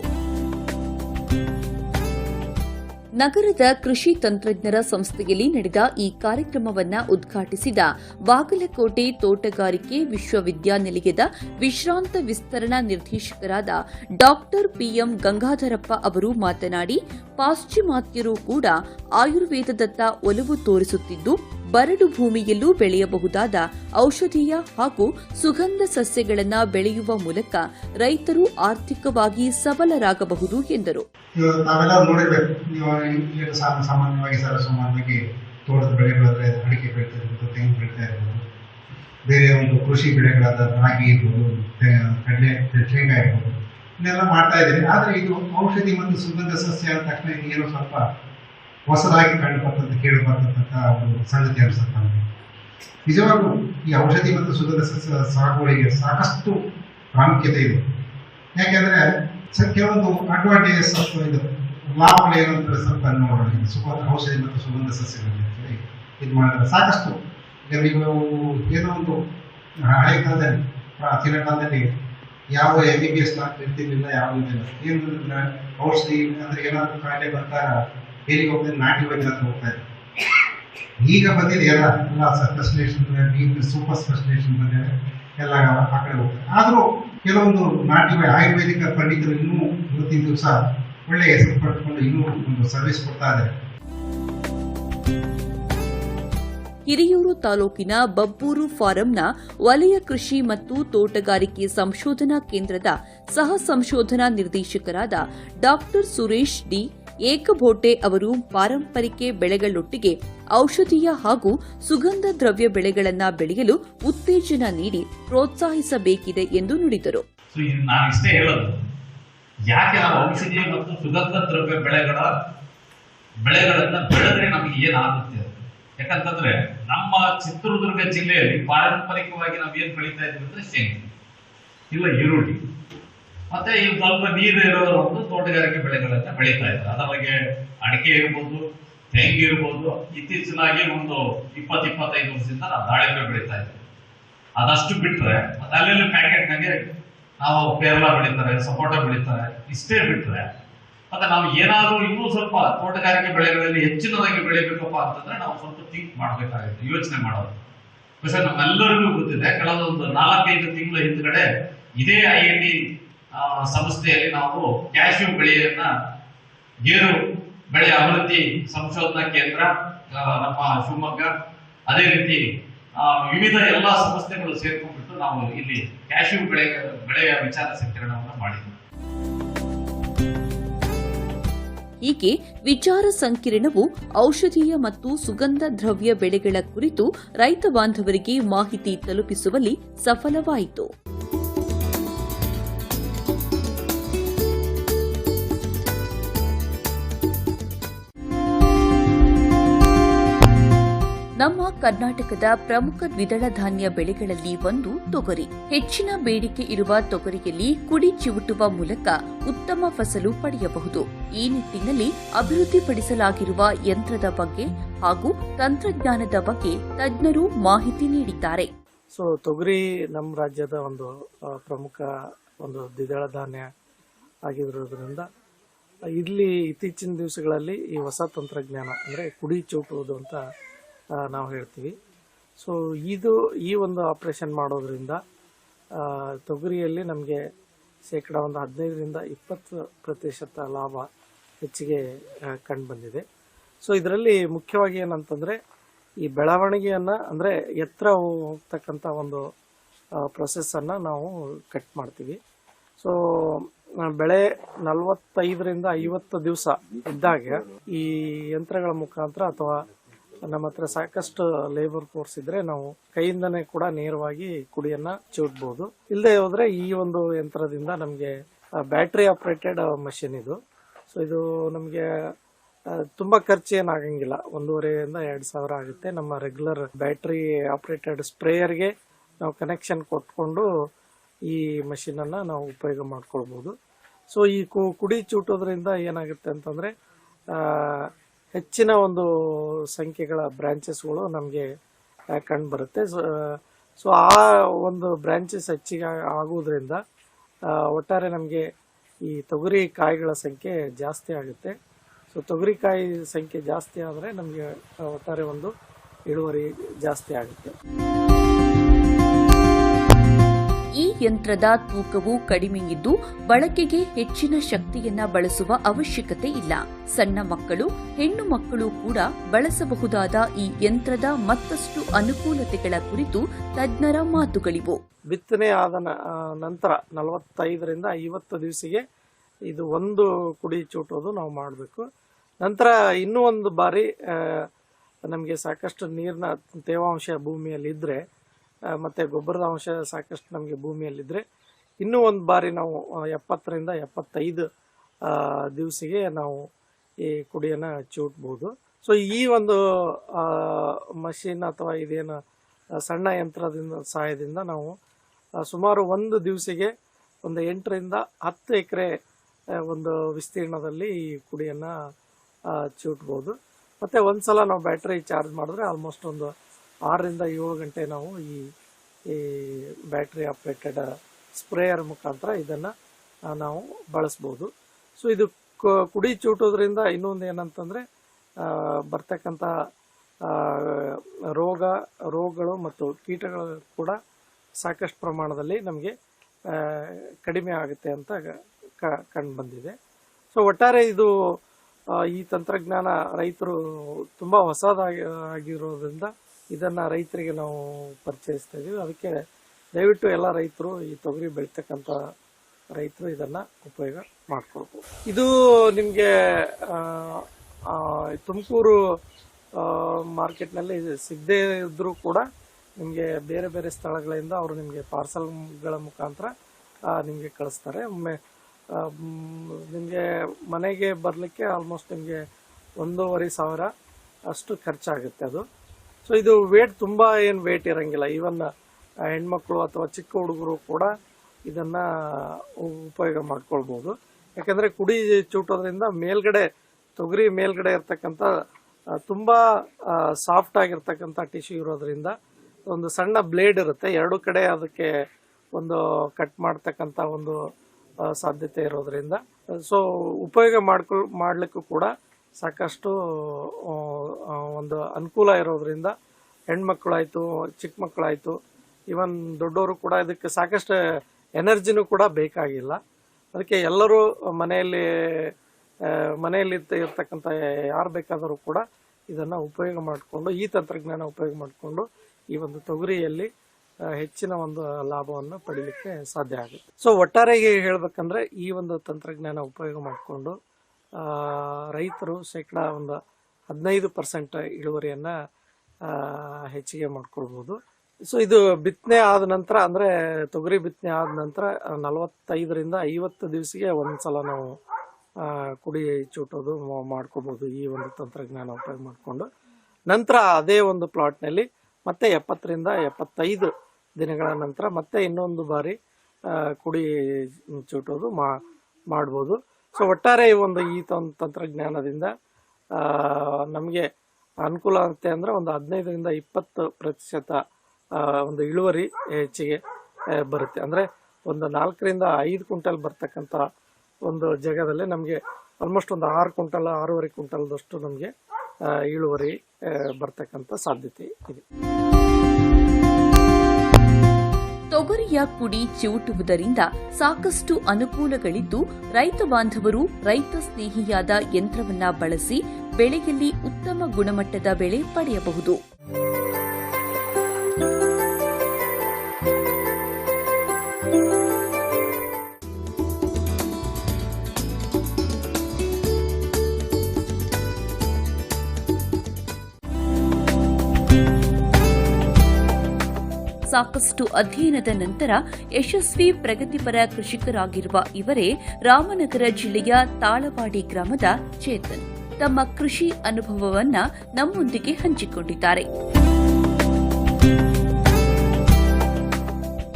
ನಗರದ ಕೃಷಿ ತಂತ್ರಜ್ಞರ ಸಂಸ್ಥೆಯಲ್ಲಿ ನಡೆದ ಈ ಕಾರ್ಯಕ್ರಮವನ್ನ ಉದ್ಘಾಟಿಸಿದ ಬಾಗಲಕೋಟೆ ತೋಟಗಾರಿಕೆ ವಿಶ್ವವಿದ್ಯಾನಿಲಯದ ವಿಶ್ರಾಂತ ವಿಸ್ತರಣಾ ನಿರ್ದೇಶಕರಾದ ಡಾಕ್ಟರ್ ಪಿಎಂ ಗಂಗಾಧರಪ್ಪ ಅವರು ಮಾತನಾಡಿ ಪಾಶ್ಚಿಮಾತ್ಯರು ಕೂಡ ಆಯುರ್ವೇದದತ್ತ ಒಲವು ತೋರಿಸುತ್ತಿದ್ದು ಬರಡು ಭೂಮಿಯಲ್ಲೂ ಬೆಳೆಯಬಹುದಾದ ಔಷಧೀಯ ಹಾಗೂ ಸುಗಂಧ ಸಸ್ಯಗಳನ್ನು ಬೆಳೆಯುವ ಮೂಲಕ ರೈತರು ಆರ್ಥಿಕವಾಗಿ ಸಬಲರಾಗಬಹುದು ಎಂದರು. ತೋಟದ ಬೆಳೆಗಳಾದ್ರೆ ಅಡಿಕೆ ಬೆಳೀತಾ ಇರ್ಬೋದು, ತೆಂಗು ಬೆಳೀತಾ ಇರ್ಬೋದು, ಬೇರೆ ಒಂದು ಕೃಷಿ ಬೆಳೆಗಳಾದ ರಾಗಿ ಇರ್ಬೋದು ಕಡಲೆ ಶೇಂಗಾ ಇರ್ಬೋದು, ಇದನ್ನೆಲ್ಲ ಮಾಡ್ತಾ ಇದ್ದೀವಿ. ಆದರೆ ಇದು ಔಷಧಿ ಮತ್ತು ಸುಗಂಧ ಸಸ್ಯ ಅಂದ ತಕ್ಷಣ ಏನೋ ಸ್ವಲ್ಪ ಹೊಸದಾಗಿ ಕಂಡು ಬರ್ತಂತ ಕೇಳಿ ಬರ್ತಕ್ಕಂಥ ಒಂದು ಸಂಗತಿ ಅನಿಸುತ್ತೆ ನಮಗೆ ನಿಜವಾಗ್ಲೂ ಈ ಔಷಧಿ ಮತ್ತು ಸುಗಂಧ ಸಸ್ಯ ಸಾಗುವಳಿಗೆ ಸಾಕಷ್ಟು ಪ್ರಾಮುಖ್ಯತೆ ಇದೆ. ಯಾಕೆಂದ್ರೆ ಕೆಲವೊಂದು ಅಡ್ವಾಂಟೇಜಸ್ ಅಥವಾ ಇದು ಲಾಭಗಳು ಏನು ಸ್ವಲ್ಪ ನೋಡೋಣ. ಸುಗಂಧ, ಔಷಧಿ ಮತ್ತು ಸುಗಂಧ ಸಸ್ಯಗಳಲ್ಲಿ ಇದು ಮಾಡಿದ್ರೆ ಸಾಕಷ್ಟು. ಈಗ ನೀವು ಏನೋ ಒಂದು ಹಳೆ ಕಾಲದಲ್ಲಿ, ಪ್ರಾಚೀನ ಕಾಲದಲ್ಲಿ ಯಾವ M B B S doctor ಇರ್ತಿರ್ಲಿಲ್ಲ, ಯಾವ ಇದಿಲ್ಲ. ಏನು ಔಷಧಿ ಅಂದ್ರೆ ಏನಾದರೂ ಕಾಯಿಲೆ ಬರ್ತಾರ ಎಲ್ಲಿಗೆ ಹೋಗ್ತಾರೆ ನಾಟಿ ಹೋಗ್ತಾ ಇದ್ರು ಈಗ ಬಂದಿದೆ ಎಲ್ಲ ಎಲ್ಲ ಸ್ಪೆಷಲೈಸೇಷನ್ ನೀರು ಸೂಪರ್ ಸ್ಪೆಷಲೇಷನ್ ಬಂದಿದೆ, ಎಲ್ಲ ಆ ಕಡೆ ಹೋಗ್ತಾರೆ ಆದರೂ ಕೆಲವೊಂದು ನಾಟಿ ಆಯುರ್ವೇದಿಕ ಪಂಡಿತರು ಇನ್ನೂ ಇವತ್ತಿನ ದಿವಸ ಒಳ್ಳೆ ಹೆಸರು ಪಡ್ಕೊಂಡು ಇನ್ನೂ ಒಂದು ಸರ್ವಿಸ್ ಕೊಡ್ತಾ ಇದ್ದಾರೆ. ಹಿರಿಯೂರು ತಾಲೂಕಿನ ಬಬ್ಬೂರು ಫಾರಂನ ವಲಯ ಕೃಷಿ ಮತ್ತು ತೋಟಗಾರಿಕೆ ಸಂಶೋಧನಾ ಕೇಂದ್ರದ ಸಹ ಸಂಶೋಧನಾ ನಿರ್ದೇಶಕರಾದ ಡಾಕ್ಟರ್ ಸುರೇಶ್ ಡಿ ಏಕಬೋಟೆ ಅವರು ಪಾರಂಪರಿಕೆ ಬೆಳೆಗಳೊಟ್ಟಿಗೆ ಔಷಧೀಯ ಹಾಗೂ ಸುಗಂಧ ದ್ರವ್ಯ ಬೆಳೆಗಳನ್ನು ಬೆಳೆಯಲು ಉತ್ತೇಜನ ನೀಡಿ ಪ್ರೋತ್ಸಾಹಿಸಬೇಕಿದೆ ಎಂದು ನುಡಿದರು. ಯಾಕೆ ನಾವು ಔಷಧಿ ಮತ್ತು ಸುಗಂಧ ದ್ರವ್ಯ ಬೆಳೆಗಳ ಬೆಳೆಗಳನ್ನ ಬೆಳೆದ್ರೆ ನಮಗೆ ಏನಾಗುತ್ತೆ? ಯಾಕಂತಂದ್ರೆ ನಮ್ಮ ಚಿತ್ರದುರ್ಗ ಜಿಲ್ಲೆಯಲ್ಲಿ ಪಾರಂಪರಿಕವಾಗಿ ನಾವು ಏನ್ ಬೆಳೀತಾ ಇದ್ದೀವಿ ಅಂದ್ರೆ ಶೇಂಗಾ, ಇಲ್ಲ ಈರುಳ್ಳಿ. ಮತ್ತೆ ಈ ಸ್ವಲ್ಪ ನೀರು ಇರೋರು ಒಂದು ತೋಟಗಾರಿಕೆ ಬೆಳೆಗಳನ್ನ ಬೆಳೀತಾ ಇದ್ದಾರೆ. ಅದರೊಳಗೆ ಅಡಿಕೆ ಇರ್ಬೋದು, ತೆಂಗು ಇರ್ಬೋದು, ಇತ್ತೀಚಿನಾಗಿ ಒಂದು ಇಪ್ಪತ್ತು ಇಪ್ಪತ್ತೈದು ವರ್ಷದಿಂದ ನಾವು ದಾಳಿಂಬೆ ಬೆಳೀತಾ ಇದ್ದೀವಿ. ಅದಷ್ಟು ಬಿಟ್ರೆ ಮತ್ತೆ ಅಲ್ಲೆಲ್ಲಿ ಪ್ಯಾಕೆಟ್ನಾಗೆ ನಾವು ಪೇರಲ ಬೆಳೀತಾರೆ, ಸಪೋಟ ಬೆಳೀತಾರೆ, ಇಷ್ಟೇ ಬಿಟ್ರೆ ಮತ್ತೆ ನಾವು ಏನಾದ್ರೂ ಇನ್ನೂ ಸ್ವಲ್ಪ ತೋಟಗಾರಿಕೆ ಬೆಳೆಗಳಲ್ಲಿ ಹೆಚ್ಚಿನದಾಗಿ ಬೆಳಿಬೇಕಪ್ಪ ಅಂತಂದ್ರೆ ನಾವು ಸ್ವಲ್ಪ ಥಿಂಕ್ ಮಾಡ್ಬೇಕಾಗುತ್ತೆ, ಯೋಚನೆ ಮಾಡೋದು. ನಮ್ಮೆಲ್ಲರಿಗೂ ಗೊತ್ತಿದೆ ಕೆಲವೊಂದು ನಾಲ್ಕೈದು ತಿಂಗಳ ಹಿಂದ್ಗಡೆ ಇದೇ ಐ ಐ ಟಿ ಸಂಸ್ಥೆಯಲ್ಲಿ ನಾವು ಕ್ಯಾಶ್ಯೂ ಬೆಳೆಯನ್ನ ಗೇರು ಬೆಳೆ ಅಭಿವೃದ್ಧಿ ಸಂಶೋಧನಾ ಕೇಂದ್ರ ನಮ್ಮ ಶಿವಮೊಗ್ಗ, ಅದೇ ರೀತಿ ವಿವಿಧ ಎಲ್ಲಾ ಸಂಸ್ಥೆಗಳು ಸೇರ್ಕೊಂಡ್ಬಿಟ್ಟು ನಾವು ಇಲ್ಲಿ ಕ್ಯಾಶ್ಯೂ ಬೆಳೆ, ಬೆಳೆಯ ವಿಚಾರ ಸಂಕಿರಣವನ್ನು ಮಾಡಿದ್ವಿ. ಹೀಗೆ ವಿಚಾರ ಸಂಕಿರಣವು ಔಷಧೀಯ ಮತ್ತು ಸುಗಂಧ ದ್ರವ್ಯ ಬೆಳೆಗಳ ಕುರಿತು ರೈತ ಬಾಂಧವರಿಗೆ ಮಾಹಿತಿ ತಲುಪಿಸುವಲ್ಲಿ ಸಫಲವಾಯಿತು. ನಮ್ಮ ಕರ್ನಾಟಕದ ಪ್ರಮುಖ ದ್ವಿದಳ ಧಾನ್ಯ ಬೆಳೆಗಳಲ್ಲಿ ಒಂದು ತೊಗರಿ. ಹೆಚ್ಚಿನ ಬೇಡಿಕೆ ಇರುವ ತೊಗರಿಯಲ್ಲಿ ಕುಡಿ ಚಿವುಟುವ ಮೂಲಕ ಉತ್ತಮ ಫಸಲು ಪಡೆಯಬಹುದು. ಈ ನಿಟ್ಟಿನಲ್ಲಿ ಅಭಿವೃದ್ಧಿಪಡಿಸಲಾಗಿರುವ ಯಂತ್ರದ ಬಗ್ಗೆ ಹಾಗೂ ತಂತ್ರಜ್ಞಾನದ ಬಗ್ಗೆ ತಜ್ಞರು ಮಾಹಿತಿ ನೀಡಿದ್ದಾರೆ. ಸೊ ತೊಗರಿ ನಮ್ಮ ರಾಜ್ಯದ ಒಂದು ಪ್ರಮುಖ ಒಂದು ದ್ವಿದಳ ಧಾನ್ಯ ಆಗಿರುವುದರಿಂದ, ಇಲ್ಲಿ ಇತ್ತೀಚಿನ ದಿವಸಗಳಲ್ಲಿ ಈ ಹೊಸ ತಂತ್ರಜ್ಞಾನ, ಅಂದರೆ ಕುಡಿ ಚೂಟುವುದು ಅಂತ ನಾವು ಹೇಳ್ತೀವಿ. ಸೊ ಇದು ಈ ಒಂದು ಆಪ್ರೇಷನ್ ಮಾಡೋದ್ರಿಂದ ತೊಗರಿಯಲ್ಲಿ ನಮಗೆ ಶೇಕಡ ಒಂದು ಹದಿನೈದರಿಂದ ಇಪ್ಪತ್ತು ಪ್ರತಿಶತ ಲಾಭ ಹೆಚ್ಚಿಗೆ ಕಂಡು ಬಂದಿದೆ ಸೊ ಇದರಲ್ಲಿ ಮುಖ್ಯವಾಗಿ ಏನಂತಂದರೆ, ಈ ಬೆಳವಣಿಗೆಯನ್ನು, ಅಂದರೆ ಎತ್ತರ ಹೋಗ್ತಕ್ಕಂಥ ಒಂದು ಪ್ರೊಸೆಸ್ಸನ್ನು ನಾವು ಕಟ್ ಮಾಡ್ತೀವಿ. ಸೊ ಬೆಳೆ ನಲವತ್ತೈದರಿಂದ ಐವತ್ತು ದಿವಸ ಇದ್ದಾಗ ಈ ಯಂತ್ರಗಳ ಮುಖಾಂತರ ಅಥವಾ ನಮ್ಮ ಹತ್ರ ಸಾಕಷ್ಟು ಲೇಬರ್ ಫೋರ್ಸ್ ಇದ್ರೆ ನಾವು ಕೈಯಿಂದನೇ ಕೂಡ ನೇರವಾಗಿ ಕುಡಿಯನ್ನ ಚೂಟ್ಬಹುದು ಇಲ್ಲದೆ ಹೋದ್ರೆ ಈ ಒಂದು ಯಂತ್ರದಿಂದ ನಮಗೆ ಬ್ಯಾಟ್ರಿ ಆಪರೇಟೆಡ್ ಮಷಿನ್ ಇದು. ಸೊ ಇದು ನಮಗೆ ತುಂಬಾ ಖರ್ಚು ಏನಾಗಂಗಿಲ್ಲ ಒಂದೂವರೆಯಿಂದ ಎರಡು ಸಾವಿರ ಆಗುತ್ತೆ ನಮ್ಮ ರೆಗ್ಯುಲರ್ ಬ್ಯಾಟ್ರಿ ಆಪರೇಟೆಡ್ ಸ್ಪ್ರೇಯರ್ಗೆ ನಾವು ಕನೆಕ್ಷನ್ ಕೊಟ್ಕೊಂಡು ಈ ಮಷಿನನ್ನು ನಾವು ಉಪಯೋಗ ಮಾಡ್ಕೊಳ್ಬೋದು. ಸೊ ಈ ಕುಡಿ ಚೂಟೋದ್ರಿಂದ ಏನಾಗುತ್ತೆ ಅಂತಂದರೆ ಹೆಚ್ಚಿನ ಒಂದು ಸಂಖ್ಯೆಗಳ ಬ್ರಾಂಚಸ್ಗಳು ನಮಗೆ ಕಂಡು ಬರುತ್ತೆ. ಸೊ ಆ ಒಂದು ಬ್ರಾಂಚಸ್ ಹೆಚ್ಚಿಗೆ ಆಗುವುದರಿಂದ ಒಟ್ಟಾರೆ ನಮಗೆ ಈ ತೊಗರಿ ಕಾಯಿಗಳ ಸಂಖ್ಯೆ ಜಾಸ್ತಿ ಆಗುತ್ತೆ. ಸೊ ತೊಗರಿಕಾಯಿ ಸಂಖ್ಯೆ ಜಾಸ್ತಿ ಆದರೆ ನಮಗೆ ಒಟ್ಟಾರೆ ಒಂದು ಇಳುವರಿ ಜಾಸ್ತಿ ಆಗುತ್ತೆ. ಈ ಯಂತ್ರದ ತೂಕವು ಕಡಿಮೆ ಇದ್ದು ಬಳಕೆಗೆ ಹೆಚ್ಚಿನ ಶಕ್ತಿಯನ್ನ ಬಳಸುವ ಅವಶ್ಯಕತೆ ಇಲ್ಲ. ಸಣ್ಣ ಮಕ್ಕಳು, ಹೆಣ್ಣು ಮಕ್ಕಳು ಕೂಡ ಬಳಸಬಹುದಾದ ಈ ಯಂತ್ರದ ಮತ್ತಷ್ಟು ಅನುಕೂಲತೆಗಳ ಕುರಿತು ತಜ್ಞರ ಮಾತುಗಳಿವು. ಬಿತ್ತನೆ ಆದ ನಂತರ ನಲವತ್ತೈದರಿಂದ ಐವತ್ತು ದಿವಸಿಗೆ ಇದು ಒಂದು ಕುಡಿ ಚೂಟೋದು ನಾವು ಮಾಡಬೇಕು. ನಂತರ ಇನ್ನೂ ಒಂದು ಬಾರಿ ನಮಗೆ ಸಾಕಷ್ಟು ನೀರಿನ ತೇವಾಂಶ ಭೂಮಿಯಲ್ಲಿ ಇದ್ದರೆ ಮತ್ತು ಗೊಬ್ಬರದ ಅಂಶ ಸಾಕಷ್ಟು ನಮಗೆ ಭೂಮಿಯಲ್ಲಿದ್ದರೆ ಇನ್ನೂ ಒಂದು ಬಾರಿ ನಾವು ಎಪ್ಪತ್ತರಿಂದ ಎಪ್ಪತ್ತೈದು ದಿವಸಿಗೆ ನಾವು ಈ ಕುಡಿಯನ್ನು ಚೂಟ್ಬೋದು. ಸೊ ಈ ಒಂದು ಮಷಿನ್ ಅಥವಾ ಇದೇನು ಸಣ್ಣ ಯಂತ್ರದಿಂದ, ಸಹಾಯದಿಂದ ನಾವು ಸುಮಾರು ಒಂದು ದಿವಸಿಗೆ ಒಂದು ಎಂಟರಿಂದ ಹತ್ತು ಎಕರೆ ಒಂದು ವಿಸ್ತೀರ್ಣದಲ್ಲಿ ಈ ಕುಡಿಯನ್ನು ಚೂಟ್ಬೋದು. ಮತ್ತು ಒಂದು ಸಲ ನಾವು ಬ್ಯಾಟ್ರಿ ಚಾರ್ಜ್ ಮಾಡಿದ್ರೆ ಆಲ್ಮೋಸ್ಟ್ ಒಂದು ಆರರಿಂದ ಏಳು ಗಂಟೆ ನಾವು ಈ ಈ ಬ್ಯಾಟ್ರಿ ಆಪ್ರೇಟೆಡ್ ಸ್ಪ್ರೇಯರ್ ಮುಖಾಂತರ ಇದನ್ನು ನಾವು ಬಳಸ್ಬೋದು. ಸೊ, ಇದು ಕುಡಿ ಚೂಟೋದ್ರಿಂದ ಇನ್ನೊಂದು ಏನಂತಂದರೆ ಬರ್ತಕ್ಕಂಥ ರೋಗ, ರೋಗಗಳು ಮತ್ತು ಕೀಟಗಳು ಕೂಡ ಸಾಕಷ್ಟು ಪ್ರಮಾಣದಲ್ಲಿ ನಮಗೆ ಕಡಿಮೆ ಆಗುತ್ತೆ ಅಂತ ಕಂಡು ಬಂದಿದೆ. ಸೊ, ಒಟ್ಟಾರೆ ಇದು ಈ ತಂತ್ರಜ್ಞಾನ ರೈತರು ತುಂಬ ಹೊಸದಾಗಿ, ಆಗಿರೋದ್ರಿಂದ ಇದನ್ನು ರೈತರಿಗೆ ನಾವು ಪರಿಚಯಿಸ್ತಾ ಇದ್ದೀವಿ ಅದಕ್ಕೆ ದಯವಿಟ್ಟು ಎಲ್ಲ ರೈತರು ಈ ತೊಗರಿ ಬೆಳೀತಕ್ಕಂಥ ರೈತರು ಇದನ್ನು ಉಪಯೋಗ ಮಾಡ್ಕೊಳ್ಬೋದು ಇದು ನಿಮಗೆ ತುಮಕೂರು ಮಾರ್ಕೆಟ್ನಲ್ಲಿ ಸಿಗದೇ ಇದ್ದರೂ ಕೂಡ ನಿಮಗೆ ಬೇರೆ ಬೇರೆ ಸ್ಥಳಗಳಿಂದ ಅವರು ನಿಮಗೆ ಪಾರ್ಸಲ್ಗಳ ಮುಖಾಂತರ ನಿಮಗೆ ಕಳಿಸ್ತಾರೆ. ಒಮ್ಮೆ ನಿಮಗೆ ಮನೆಗೆ ಬರಲಿಕ್ಕೆ ಆಲ್ಮೋಸ್ಟ್ ನಿಮಗೆ ಒಂದೂವರೆ ಸಾವಿರ ಅಷ್ಟು ಖರ್ಚಾಗುತ್ತೆ ಅದು. ಸೊ ಇದು ವೇಟ್ ತುಂಬ ಏನು ವೇಟ್ ಇರಂಗಿಲ್ಲ. ಈವನ್ ಹೆಣ್ಮಕ್ಳು ಅಥವಾ ಚಿಕ್ಕ ಹುಡುಗರು ಕೂಡ ಇದನ್ನು ಉಪಯೋಗ ಮಾಡ್ಕೊಳ್ಬೋದು. ಯಾಕಂದರೆ ಕುಡಿ ಚೂಟೋದ್ರಿಂದ ಮೇಲ್ಗಡೆ, ತೊಗರಿ ಮೇಲ್ಗಡೆ ಇರ್ತಕ್ಕಂಥ ತುಂಬ ಸಾಫ್ಟ್ ಆಗಿರ್ತಕ್ಕಂಥ ಟಿಶ್ಯೂ ಇರೋದ್ರಿಂದ ಒಂದು ಸಣ್ಣ ಬ್ಲೇಡ್ ಇರುತ್ತೆ. ಎರಡು ಕಡೆ ಅದಕ್ಕೆ ಒಂದು ಕಟ್ ಮಾಡ್ತಕ್ಕಂಥ ಒಂದು ಸಾಧ್ಯತೆ ಇರೋದ್ರಿಂದ. ಸೊ ಉಪಯೋಗ ಮಾಡ್ಕೊಳ್, ಮಾಡಲಿಕ್ಕೂ ಕೂಡ ಸಾಕಷ್ಟು ಒಂದು ಅನುಕೂಲ ಇರೋದ್ರಿಂದ ಹೆಣ್ಮಕ್ಳಾಯಿತು ಚಿಕ್ಕ ಮಕ್ಕಳಾಯಿತು ಇವನ್ ದೊಡ್ಡವರು ಕೂಡ ಇದಕ್ಕೆ ಸಾಕಷ್ಟು ಎನರ್ಜಿನೂ ಕೂಡ ಬೇಕಾಗಿಲ್ಲ. ಅದಕ್ಕೆ ಎಲ್ಲರೂ ಮನೆಯಲ್ಲಿ ಮನೆಯಲ್ಲಿ ಇರ್ತ- ಇರ್ತಕ್ಕಂಥ ಯಾರು ಬೇಕಾದರೂ ಕೂಡ ಇದನ್ನು ಉಪಯೋಗ ಮಾಡಿಕೊಂಡು, ಈ ತಂತ್ರಜ್ಞಾನ ಉಪಯೋಗ ಮಾಡಿಕೊಂಡು ಈ ಒಂದು ತೊಗರಿಯಲ್ಲಿ ಹೆಚ್ಚಿನ ಒಂದು ಲಾಭವನ್ನು ಪಡಿಲಿಕ್ಕೆ ಸಾಧ್ಯ ಆಗುತ್ತೆ. ಸೊ ಒಟ್ಟಾರೆಗೆ ಹೇಳ್ಬೇಕಂದ್ರೆ ಈ ಒಂದು ತಂತ್ರಜ್ಞಾನ ಉಪಯೋಗ ಮಾಡಿಕೊಂಡು ರೈತರು ಶೇಕಡ ಒಂದು ಹದಿನೈದು ಪರ್ಸೆಂಟ್ ಇಳುವರಿಯನ್ನು ಹೆಚ್ಚಿಗೆ ಮಾಡ್ಕೊಳ್ಬೋದು. ಸೊ ಇದು ಬಿತ್ತನೆ ಆದ ನಂತರ, ಅಂದರೆ ತೊಗರಿ ಬಿತ್ತನೆ ಆದ ನಂತರ ನಲವತ್ತೈದರಿಂದ ಐವತ್ತು ದಿವಸಿಗೆ ಒಂದ್ಸಲ ನಾವು ಕುಡಿ ಚೂಟೋದು ಮಾಡ್ಕೋಬೋದು ಈ ಒಂದು ತಂತ್ರಜ್ಞಾನ ಉಪಯೋಗ ಮಾಡಿಕೊಂಡು. ನಂತರ ಅದೇ ಒಂದು ಪ್ಲಾಟ್ನಲ್ಲಿ ಮತ್ತೆ ಎಪ್ಪತ್ತರಿಂದ ಎಪ್ಪತ್ತೈದು ದಿನಗಳ ನಂತರ ಮತ್ತೆ ಇನ್ನೊಂದು ಬಾರಿ ಕುಡಿ ಚೂಟೋದು ಮಾಡ್ಬೋದು. ಸೊ ಒಟ್ಟಾರೆ ಈ ಒಂದು ಈ ತಂತ್ರಜ್ಞಾನದಿಂದ ನಮಗೆ ಅನುಕೂಲ ಆಗುತ್ತೆ ಅಂದರೆ ಒಂದು ಹದಿನೈದರಿಂದ ಇಪ್ಪತ್ತು ಪ್ರತಿಶತ ಒಂದು ಇಳುವರಿ ಹೆಚ್ಚಿಗೆ ಬರುತ್ತೆ. ಅಂದರೆ ಒಂದು ನಾಲ್ಕರಿಂದ ಐದು ಕ್ವಿಂಟಲ್ ಬರ್ತಕ್ಕಂಥ ಒಂದು ಜಾಗದಲ್ಲಿ ನಮಗೆ ಆಲ್ಮೋಸ್ಟ್ ಒಂದು ಆರು ಕ್ವಿಂಟಲ್, ಆರೂವರೆ ಕ್ವಿಂಟಲ್ದಷ್ಟು ನಮಗೆ ಇಳುವರಿ ಬರ್ತಕ್ಕಂಥ ಸಾಧ್ಯತೆ ಇದೆ. ತೊಗರಿಯ ಪುಡಿ ಚಿವುಟುವುದರಿಂದ ಸಾಕಷ್ಟು ಅನುಕೂಲಗಳಿದ್ದು, ರೈತ ಬಾಂಧವರು, ರೈತ ಸ್ನೇಹಿಯಾದ ಯಂತ್ರವನ್ನ ಬಳಸಿ, ಬೆಳೆಯಲ್ಲಿ ಉತ್ತಮ ಗುಣಮಟ್ಟದ ಬೆಳೆ ಪಡೆಯಬಹುದು. ಸಾಕಷ್ಟು ಅಧ್ಯಯನದ ನಂತರ ಯಶಸ್ವಿ ಪ್ರಗತಿಪರ ಕೃಷಿಕರಾಗಿರುವ ಇವರೇ ರಾಮನಗರ ಜಿಲ್ಲೆಯ ತಾಳವಾಡಿ ಗ್ರಾಮದ ಚೇತನ್. ತಮ್ಮ ಕೃಷಿ ಅನುಭವವನ್ನ ನಮ್ಮೊಂದಿಗೆ ಹಂಚಿಕೊಂಡಿದ್ದಾರೆ.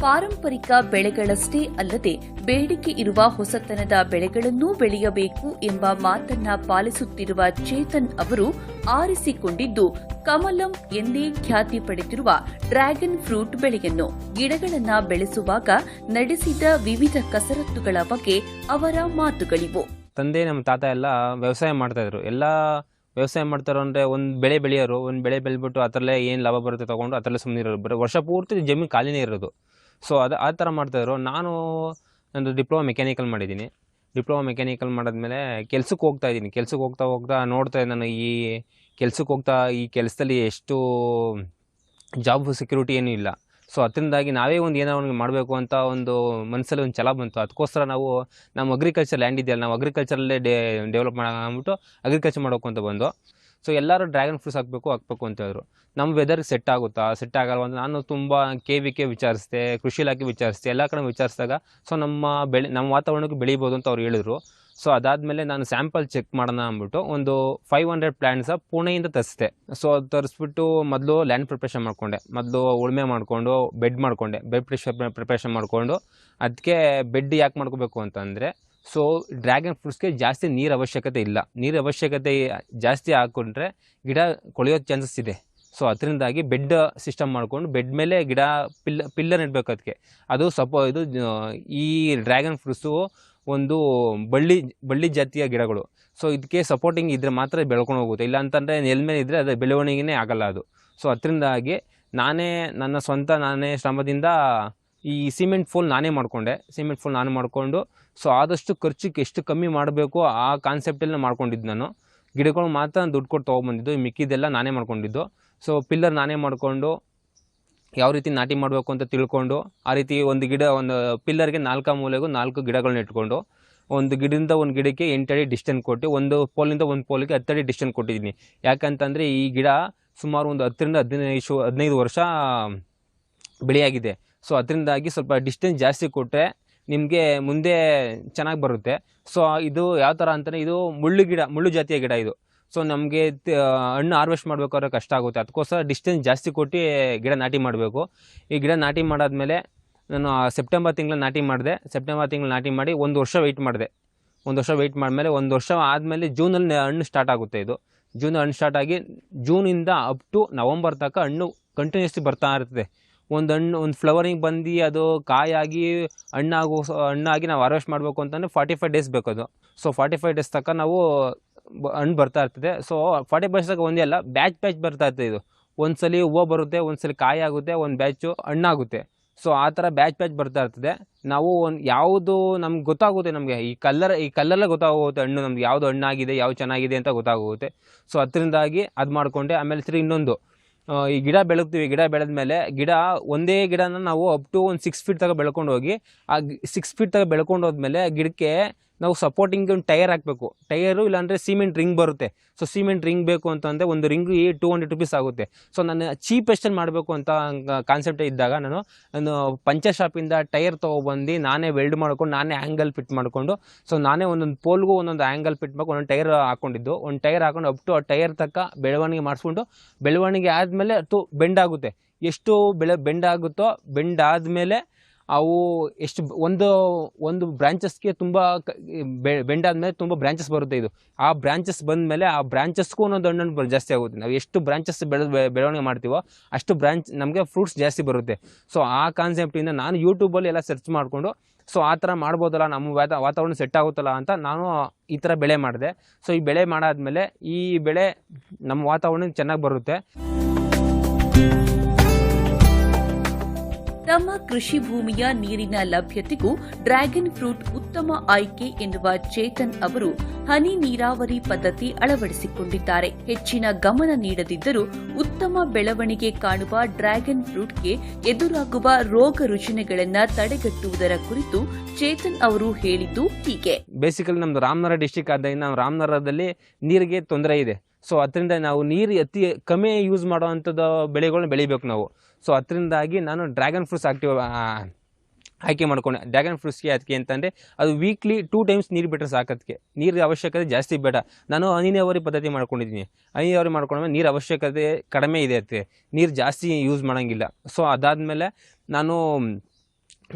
ಪಾರಂಪರಿಕ ಬೆಳೆಗಳಷ್ಟೇ ಅಲ್ಲದೆ ಬೇಡಿಕೆ ಇರುವ ಹೊಸತನದ ಬೆಳೆಗಳನ್ನೂ ಬೆಳೆಯಬೇಕು ಎಂಬ ಮಾತನ್ನ ಪಾಲಿಸುತ್ತಿರುವ ಚೇತನ್ ಅವರು ಆರಿಸಿಕೊಂಡಿದ್ದು, ಕಮಲಂ ಎಂದೇ ಖ್ಯಾತಿ ಪಡೆದಿರುವ ಡ್ರ್ಯಾಗನ್ ಫ್ರೂಟ್ ಬೆಳೆಯನ್ನು ಗಿಡಗಳನ್ನ ಬೆಳೆಸುವಾಗ ನಡೆಸಿದ ವಿವಿಧ ಕಸರತ್ತುಗಳ ಬಗ್ಗೆ ಅವರ ಮಾತುಗಳಿವು. ತಂದೆ, ನಮ್ಮ ತಾತ ಎಲ್ಲ ವ್ಯವಸಾಯ ಮಾಡ್ತಾ ಇದ್ರು. ಎಲ್ಲ ವ್ಯವಸಾಯ ಮಾಡ್ತಾರೋ ಅಂದರೆ ಒಂದು ಬೆಳೆ ಬೆಳೆಯೋರು, ಒಂದು ಬೆಳೆ ಬೆಳೆದ್ಬಿಟ್ಟು ಅದರಲ್ಲೇ ಏನು ಲಾಭ ಬರುತ್ತೆ ತೊಗೊಂಡು ಅದರಲ್ಲೇ ಸುಮ್ಮನೆ ಇರೋರು ಬರೋ ವರ್ಷ ಪೂರ್ತಿ ಜಮೀನು ಖಾಲಿನೇ ಇರೋದು. ಸೊ ಅದು ಆ ಥರ ಮಾಡ್ತಾಯಿದ್ರು. ನಾನು ನಂದು ಡಿಪ್ಲೊಮಾ ಮೆಕ್ಯಾನಿಕಲ್ ಮಾಡಿದ್ದೀನಿ. ಡಿಪ್ಲೊಮಾ ಮೆಕ್ಯಾನಿಕಲ್ ಮಾಡಿದ್ಮೇಲೆ ಕೆಲ್ಸಕ್ಕೆ ಹೋಗ್ತಾ ಇದ್ದೀನಿ. ಕೆಲ್ಸಕ್ಕೆ ಹೋಗ್ತಾ ಹೋಗ್ತಾ ನೋಡ್ತಾ ನಾನು ಈ ಕೆಲ್ಸಕ್ಕೆ ಹೋಗ್ತಾ ಈ ಕೆಲಸದಲ್ಲಿ ಎಷ್ಟು ಜಾಬ್ ಸೆಕ್ಯೂರಿಟಿ ಏನೂ ಇಲ್ಲ. ಸೊ ಅದರಿಂದಾಗಿ ನಾವೇ ಒಂದು ಏನೋ ಒಂದು ಮಾಡಬೇಕು ಅಂತ ಒಂದು ಮನಸ್ಸಲ್ಲಿ ಒಂದು ಛಲ ಬಂತು. ಅದಕ್ಕೋಸ್ಕರ ನಾವು ನಮ್ಮ ಅಗ್ರಿಕಲ್ಚರ್ ಲ್ಯಾಂಡ್ ಇದೆಯಲ್ಲ, ನಾವು ಅಗ್ರಿಕಲ್ಚರಲ್ಲೇ ಡೆ ಡೆವಲಪ್ ಮಾಡ್ಬಿಟ್ಟು ಅಗ್ರಿಕಲ್ಚರ್ ಮಾಡೋಕ್ಕಂತ ಬಂದು ಸೊ ಎಲ್ಲರೂ ಡ್ರ್ಯಾಗನ್ ಫ್ರೂಟ್ಸ್ ಹಾಕಬೇಕು ಹಾಕಬೇಕು ಅಂತ ಹೇಳಿದ್ರು. ನಮ್ಮ ವೆದರ್ಗೆ ಸೆಟ್ ಆಗುತ್ತಾ? ಸೆಟ್ ಆಗಲ್ವ ಅಂತ ನಾನು ತುಂಬ ಕೆ ವಿ ಕೆ ವಿಚಾರಿಸಿದೆ, ಕೃಷಿ ಇಲಾಖೆ ವಿಚಾರಿಸಿದೆ, ಎಲ್ಲ ಕಡೆ ವಿಚಾರಿಸಿದಾಗ ಸೊ ನಮ್ಮ ಬೆಳೆ, ನಮ್ಮ ವಾತಾವರಣಕ್ಕೆ ಬೆಳಿಬೋದು ಅಂತ ಅವ್ರು ಹೇಳಿದ್ರು. ಸೊ ಅದಾದಮೇಲೆ ನಾನು ಸ್ಯಾಂಪಲ್ ಚೆಕ್ ಮಾಡೋಣ ಅಂದ್ಬಿಟ್ಟು ಒಂದು ಫೈವ್ ಹಂಡ್ರೆಡ್ ಪ್ಲ್ಯಾಂಟ್ಸ ಪುಣೆಯಿಂದ ತರಿಸಿದೆ. ಸೊ ಅದು ತರಿಸ್ಬಿಟ್ಟು ಮೊದಲು ಲ್ಯಾಂಡ್ ಪ್ರಿಪ್ರೇಷನ್ ಮಾಡಿಕೊಂಡೆ. ಮೊದಲು ಉಳುಮೆ ಮಾಡಿಕೊಂಡು ಬೆಡ್ ಮಾಡಿಕೊಂಡೆ. ಬೆಡ್ ಪ್ರಿಪ್ರೇಷನ್ ಮಾಡಿಕೊಂಡು ಅದಕ್ಕೆ ಬೆಡ್ ಯಾಕೆ ಮಾಡ್ಕೋಬೇಕು ಅಂತಂದರೆ ಸೊ ಡ್ರ್ಯಾಗನ್ ಫ್ರೂಟ್ಸ್ಗೆ ಜಾಸ್ತಿ ನೀರು ಅವಶ್ಯಕತೆ ಇಲ್ಲ. ನೀರು ಅವಶ್ಯಕತೆ ಜಾಸ್ತಿ ಹಾಕ್ಕೊಂಡ್ರೆ ಗಿಡ ಕೊಳೆಯೋ ಚಾನ್ಸಸ್ ಇದೆ. ಸೊ ಅದರಿಂದಾಗಿ ಬೆಡ್ ಸಿಸ್ಟಮ್ ಮಾಡ್ಕೊಂಡು ಬೆಡ್ ಮೇಲೆ ಗಿಡ ಪಿಲ್ಲ ಪಿಲ್ಲರ್ ಇಡಬೇಕು ಅದಕ್ಕೆ ಅದು ಸಪೋ, ಇದು ಈ ಡ್ರ್ಯಾಗನ್ ಫ್ರೂಟ್ಸು ಒಂದು ಬಳ್ಳಿ ಬಳ್ಳಿ ಜಾತಿಯ ಗಿಡಗಳು. ಸೊ ಇದಕ್ಕೆ ಸಪೋರ್ಟಿಂಗ್ ಇದ್ರೆ ಮಾತ್ರ ಬೆಳ್ಕೊಂಡು ಹೋಗುತ್ತೆ. ಇಲ್ಲ ಅಂತಂದರೆ ನೆಲ ಮೇಲೆ ಇದ್ದರೆ ಅದು ಬೆಳವಣಿಗೆನೇ ಆಗಲ್ಲ ಅದು. ಸೊ ಅದರಿಂದಾಗಿ ನಾನೇ ನನ್ನ ಸ್ವಂತ ನಾನೇ ಶ್ರಮದಿಂದ ಈ ಸಿಮೆಂಟ್ ಫೋಲ್ ನಾನೇ ಮಾಡಿಕೊಂಡೆ. ಸಿಮೆಂಟ್ ಫೋಲ್ ನಾನು ಮಾಡಿಕೊಂಡು ಸೊ ಆದಷ್ಟು ಖರ್ಚಿಗೆ ಎಷ್ಟು ಕಮ್ಮಿ ಮಾಡಬೇಕು ಆ ಕಾನ್ಸೆಪ್ಟಲ್ಲಿ ಮಾಡ್ಕೊಂಡಿದ್ದು ನಾನು. ಗಿಡಗಳು ಮಾತ್ರ ದುಡ್ಡು ಕೊಟ್ಟು ತೊಗೊಬಂದಿದ್ದು ಮಿಕ್ಕಿದ್ದೆಲ್ಲ ನಾನೇ ಮಾಡ್ಕೊಂಡಿದ್ದು. ಸೊ ಪಿಲ್ಲರ್ ನಾನೇ ಮಾಡಿಕೊಂಡು ಯಾವ ರೀತಿ ನಾಟಿ ಮಾಡಬೇಕು ಅಂತ ತಿಳ್ಕೊಂಡು, ಆ ರೀತಿ ಒಂದು ಗಿಡ, ಒಂದು ಪಿಲ್ಲರ್ಗೆ ನಾಲ್ಕು ಮೂಲೆಗೂ ನಾಲ್ಕು ಗಿಡಗಳನ್ನ ಇಟ್ಕೊಂಡು, ಒಂದು ಗಿಡದಿಂದ ಒಂದು ಗಿಡಕ್ಕೆ ಎಂಟಡಿ ಡಿಸ್ಟೆನ್ಸ್ ಕೊಟ್ಟು, ಒಂದು ಪೋಲಿಂದ ಒಂದು ಪೋಲಿಗೆ ಹತ್ತಡಿ ಡಿಸ್ಟೆನ್ಸ್ ಕೊಟ್ಟಿದ್ದೀನಿ. ಯಾಕಂತಂದರೆ ಈ ಗಿಡ ಸುಮಾರು ಒಂದು ಹತ್ತರಿಂದ ಹದಿನೈದು ಶು ಹದಿನೈದು ವರ್ಷ ಬೆಳೆಯಾಗಿದೆ. ಸೊ ಅದರಿಂದಾಗಿ ಸ್ವಲ್ಪ ಡಿಸ್ಟೆನ್ಸ್ ಜಾಸ್ತಿ ಕೊಟ್ಟರೆ ನಿಮಗೆ ಮುಂದೆ ಚೆನ್ನಾಗಿ ಬರುತ್ತೆ. ಸೊ ಇದು ಯಾವ ಥರ ಅಂತಲೇ ಇದು ಮುಳ್ಳು ಗಿಡ, ಮುಳ್ಳು ಜಾತಿಯ ಗಿಡ ಇದು. ಸೊ ನಮಗೆ ಹಣ್ಣು ಹಾರ್ವೆಸ್ಟ್ ಮಾಡಬೇಕಾದ್ರೆ ಕಷ್ಟ ಆಗುತ್ತೆ. ಅದಕ್ಕೋಸ್ಕರ ಡಿಸ್ಟೆನ್ಸ್ ಜಾಸ್ತಿ ಕೊಟ್ಟು ಗಿಡ ನಾಟಿ ಮಾಡಬೇಕು. ಈ ಗಿಡ ನಾಟಿ ಮಾಡಾದಮೇಲೆ ನಾನು ಸೆಪ್ಟೆಂಬರ್ ತಿಂಗಳು ನಾಟಿ ಮಾಡಿದೆ. ಸೆಪ್ಟೆಂಬರ್ ತಿಂಗಳು ನಾಟಿ ಮಾಡಿ ಒಂದು ವರ್ಷ ವೆಯ್ಟ್ ಮಾಡಿದೆ. ಒಂದು ವರ್ಷ ವೆಯ್ಟ್ ಮಾಡಿದ್ಮೇಲೆ ಒಂದು ವರ್ಷ ಆದಮೇಲೆ ಜೂನಲ್ಲಿ ಹಣ್ಣು ಸ್ಟಾರ್ಟ್ ಆಗುತ್ತೆ ಇದು. ಜೂನ್ ಹಣ್ಣು ಸ್ಟಾರ್ಟ್ ಆಗಿ ಜೂನಿಂದ ಅಪ್ ಟು ನವಂಬರ್ ತನಕ ಹಣ್ಣು ಕಂಟಿನ್ಯೂಸ್ಲಿ ಬರ್ತಾ ಇರ್ತದೆ. ಒಂದು ಹಣ್ಣು, ಒಂದು ಫ್ಲವರಿಂಗ್ ಬಂದು ಅದು ಕಾಯಾಗಿ ಹಣ್ಣಾಗು, ಹಣ್ಣಾಗಿ ನಾವು ಹಾರ್ವೆಸ್ಟ್ ಮಾಡಬೇಕು ಅಂತಂದರೆ ಫಾರ್ಟಿ ಫೈವ್ ಡೇಸ್ ಬೇಕು ಅದು ಸೊ ಫಾರ್ಟಿ ಫೈವ್ ಡೇಸ್ ತನಕ ನಾವು ಹಣ್ಣು ಬರ್ತಾ ಇರ್ತದೆ. ಸೊ ಫಾರ್ಟಿ ಫೈವ್ ತನಕ ಒಂದೇ ಅಲ್ಲ ಬ್ಯಾಚ್ ಬ್ಯಾಚ್ ಬರ್ತಾ ಇರ್ತದೆ ಇದು. ಒಂದು ಸಲ ಹೂವು ಬರುತ್ತೆ ಒಂದು ಸಲ ಕಾಯಿ ಆಗುತ್ತೆ, ಒಂದು ಬ್ಯಾಚು ಹಣ್ಣಾಗುತ್ತೆ. ಸೊ ಆ ಥರ ಬ್ಯಾಚ್ ಬ್ಯಾಚ್ ಬರ್ತಾ ಇರ್ತದೆ. ನಾವು ಒಂದು ಯಾವುದು ನಮ್ಗೆ ಗೊತ್ತಾಗುತ್ತೆ ನಮಗೆ. ಈ ಕಲ್ಲರ್, ಈ ಕಲ್ಲರಲ್ಲೇ ಗೊತ್ತಾಗುತ್ತೆ ಹಣ್ಣು ನಮ್ಗೆ. ಯಾವುದು ಹಣ್ಣಾಗಿದೆ, ಯಾವ್ದು ಚೆನ್ನಾಗಿದೆ ಅಂತ ಗೊತ್ತಾಗುತ್ತೆ. ಸೊ ಅದರಿಂದಾಗಿ ಅದು ಮಾಡಿಕೊಂಡೆ, ಆಮೇಲೆ ಸರಿ ಇನ್ನೊಂದು. ಈ ಗಿಡ ಬೆಳಗ್ತೀವಿ ಗಿಡ ಬೆಳೆದ್ಮೇಲೆ ಗಿಡ ಒಂದೇ ಗಿಡನ ನಾವು ಅಪ್ ಟು ಒಂದು ಸಿಕ್ಸ್ ಫೀಟ್ ತಗ ಬೆಳ್ಕೊಂಡು ಹೋಗಿ ಆ ಸಿಕ್ಸ್ ಫೀಟ್ ತಗ ಬೆಳ್ಕೊಂಡು ಹೋದ್ಮೇಲೆ ಗಿಡಕ್ಕೆ ನಾವು ಸಪೋರ್ಟಿಂಗ್ ಒಂದು ಟೈರ್ ಹಾಕಬೇಕು. ಟೈರು ಇಲ್ಲಾಂದರೆ ಸಿಮೆಂಟ್ ರಿಂಗ್ ಬರುತ್ತೆ. ಸೊ ಸಿಮೆಂಟ್ ರಿಂಗ್ ಬೇಕು ಅಂತಂದರೆ ಒಂದು ರಿಂಗ್ ಈ ಟೂ ಹಂಡ್ರೆಡ್ ರುಪೀಸ್ ಆಗುತ್ತೆ. ಸೊ ನಾನು ಚೀಪೆಸ್ಟಲ್ಲಿ ಮಾಡಬೇಕು ಅಂತ ಕಾನ್ಸೆಪ್ಟ್ ಇದ್ದಾಗ ನಾನು ನಾನು ಪಂಚರ್ ಶಾಪಿಂದ ಟೈರ್ ತೊಗೊಬಂದು ನಾನೇ ವೆಲ್ಡ್ ಮಾಡ್ಕೊಂಡು, ನಾನೇ ಆ್ಯಂಗಲ್ ಫಿಟ್ ಮಾಡಿಕೊಂಡು ಸೊ ನಾನೇ ಒಂದೊಂದು ಪೋಲ್ಗೂ ಒಂದೊಂದು ಆ್ಯಂಗಲ್ ಫಿಟ್ ಮಾಡಿ ಒಂದೊಂದು ಟೈರ್ ಹಾಕೊಂಡಿದ್ದು. ಒಂದು ಟೈರ್ ಹಾಕೊಂಡು ಅಪ್ ಟು ಆ ಟೈರ್ ತಕ್ಕ ಬೆಳವಣಿಗೆ ಮಾಡಿಸ್ಕೊಂಡು, ಬೆಳವಣಿಗೆ ಆದಮೇಲೆ ತು ಬೆಂಡ್ ಆಗುತ್ತೆ. ಎಷ್ಟು ಬೆಳೆ ಬೆಂಡ್ ಆಗುತ್ತೋ ಬೆಂಡ್ ಆದಮೇಲೆ ಅವು ಎಷ್ಟು ಒಂದು ಒಂದು ಬ್ರಾಂಚಸ್ಗೆ ತುಂಬ ಬೆಂಡ್ ಆದಮೇಲೆ ತುಂಬ ಬ್ರಾಂಚಸ್ ಬರುತ್ತೆ ಇದು. ಆ ಬ್ರಾಂಚಸ್ ಬಂದಮೇಲೆ ಆ ಬ್ರಾಂಚಸ್ಗೂ ಒಂದೊಂದು ಹಣ್ಣು ಜಾಸ್ತಿ ಆಗುತ್ತೆ. ನಾವು ಎಷ್ಟು ಬ್ರಾಂಚಸ್ ಬೆಳೆ, ಬೆ- ಬೆಳವಣಿಗೆ ಮಾಡ್ತೀವೋ ಅಷ್ಟು ಬ್ರಾಂಚ್ ನಮಗೆ ಫ್ರೂಟ್ಸ್ ಜಾಸ್ತಿ ಬರುತ್ತೆ. ಸೊ ಆ ಕಾನ್ಸೆಪ್ಟಿಂದ ನಾನು ಯೂಟ್ಯೂಬಲ್ಲಿ ಎಲ್ಲ ಸರ್ಚ್ ಮಾಡಿಕೊಂಡು ಸೊ ಆ ಥರ ಮಾಡ್ಬೋದಲ್ಲ, ನಮ್ಮ ವಾತಾ, ವಾತಾವರಣ ಸೆಟ್ ಆಗುತ್ತಲ್ಲ ಅಂತ ನಾನು ಈ ಥರ ಬೆಳೆ ಮಾಡಿದೆ. ಸೊ ಈ ಬೆಳೆ ಮಾಡಾದಮೇಲೆ ಈ ಬೆಳೆ ನಮ್ಮ ವಾತಾವರಣ ಚೆನ್ನಾಗಿ ಬರುತ್ತೆ. ತಮ್ಮ ಕೃಷಿ ಭೂಮಿಯ ನೀರಿನ ಲಭ್ಯತೆಗೂ ಡ್ರ್ಯಾಗನ್ ಫ್ರೂಟ್ ಉತ್ತಮ ಆಯ್ಕೆ ಎನ್ನುವ ಚೇತನ್ ಅವರು ಹನಿ ನೀರಾವರಿ ಪದ್ಧತಿ ಅಳವಡಿಸಿಕೊಂಡಿದ್ದಾರೆ. ಹೆಚ್ಚಿನ ಗಮನ ನೀಡದಿದ್ದರೂ ಉತ್ತಮ ಬೆಳವಣಿಗೆ ಕಾಣುವ ಡ್ರ್ಯಾಗನ್ ಫ್ರೂಟ್ಗೆ ಎದುರಾಗುವ ರೋಗ ರುಜಿನಗಳನ್ನು ತಡೆಗಟ್ಟುವುದರ ಕುರಿತು ಚೇತನ್ ಅವರು ಹೇಳಿದ್ದು ಹೀಗೆ. ಬೇಸಿಕಲಿ ನಮ್ದು ರಾಮನಗರ ಡಿಸ್ಟಿಕ್ ಆದ್ದರಿಂದ ರಾಮನಗರದಲ್ಲಿ ನೀರಿಗೆ ತೊಂದರೆ ಇದೆ. ಸೊ ಅದರಿಂದ ನಾವು ನೀರು ಅತಿ ಕಮ್ಮಿ ಯೂಸ್ ಮಾಡುವಂಥದ್ದು ಬೆಳೆಗಳನ್ನ ಬೆಳಿಬೇಕು ನಾವು. ಸೊ ಅದರಿಂದಾಗಿ ನಾನು ಡ್ರ್ಯಾಗನ್ ಫ್ರೂಟ್ಸ್ ಆಕ್ಟಿವ್ ಆಯ್ಕೆ ಮಾಡ್ಕೊಂಡೆ. ಡ್ರ್ಯಾಗನ್ ಫ್ರೂಟ್ಸ್ಗೆ ಅದಕ್ಕೆ ಅಂತಂದರೆ ಅದು ವೀಕ್ಲಿ ಟೂ ಟೈಮ್ಸ್ ನೀರು ಬಿಟ್ಟರೆ ಸಾಕೋದಕ್ಕೆ ನೀರಿನ ಅವಶ್ಯಕತೆ ಜಾಸ್ತಿ ಬೇಡ. ನಾನು ಹನಿ ಪದ್ಧತಿ ಮಾಡ್ಕೊಂಡಿದ್ದೀನಿ. ಹನಿ ಮಾಡ್ಕೊಂಡ್ಮೇಲೆ ನೀರು ಅವಶ್ಯಕತೆ ಕಡಿಮೆ ಇದೆ ಅದಕ್ಕೆ ನೀರು ಜಾಸ್ತಿ ಯೂಸ್ ಮಾಡೋಂಗಿಲ್ಲ. ಸೊ ಅದಾದಮೇಲೆ ನಾನು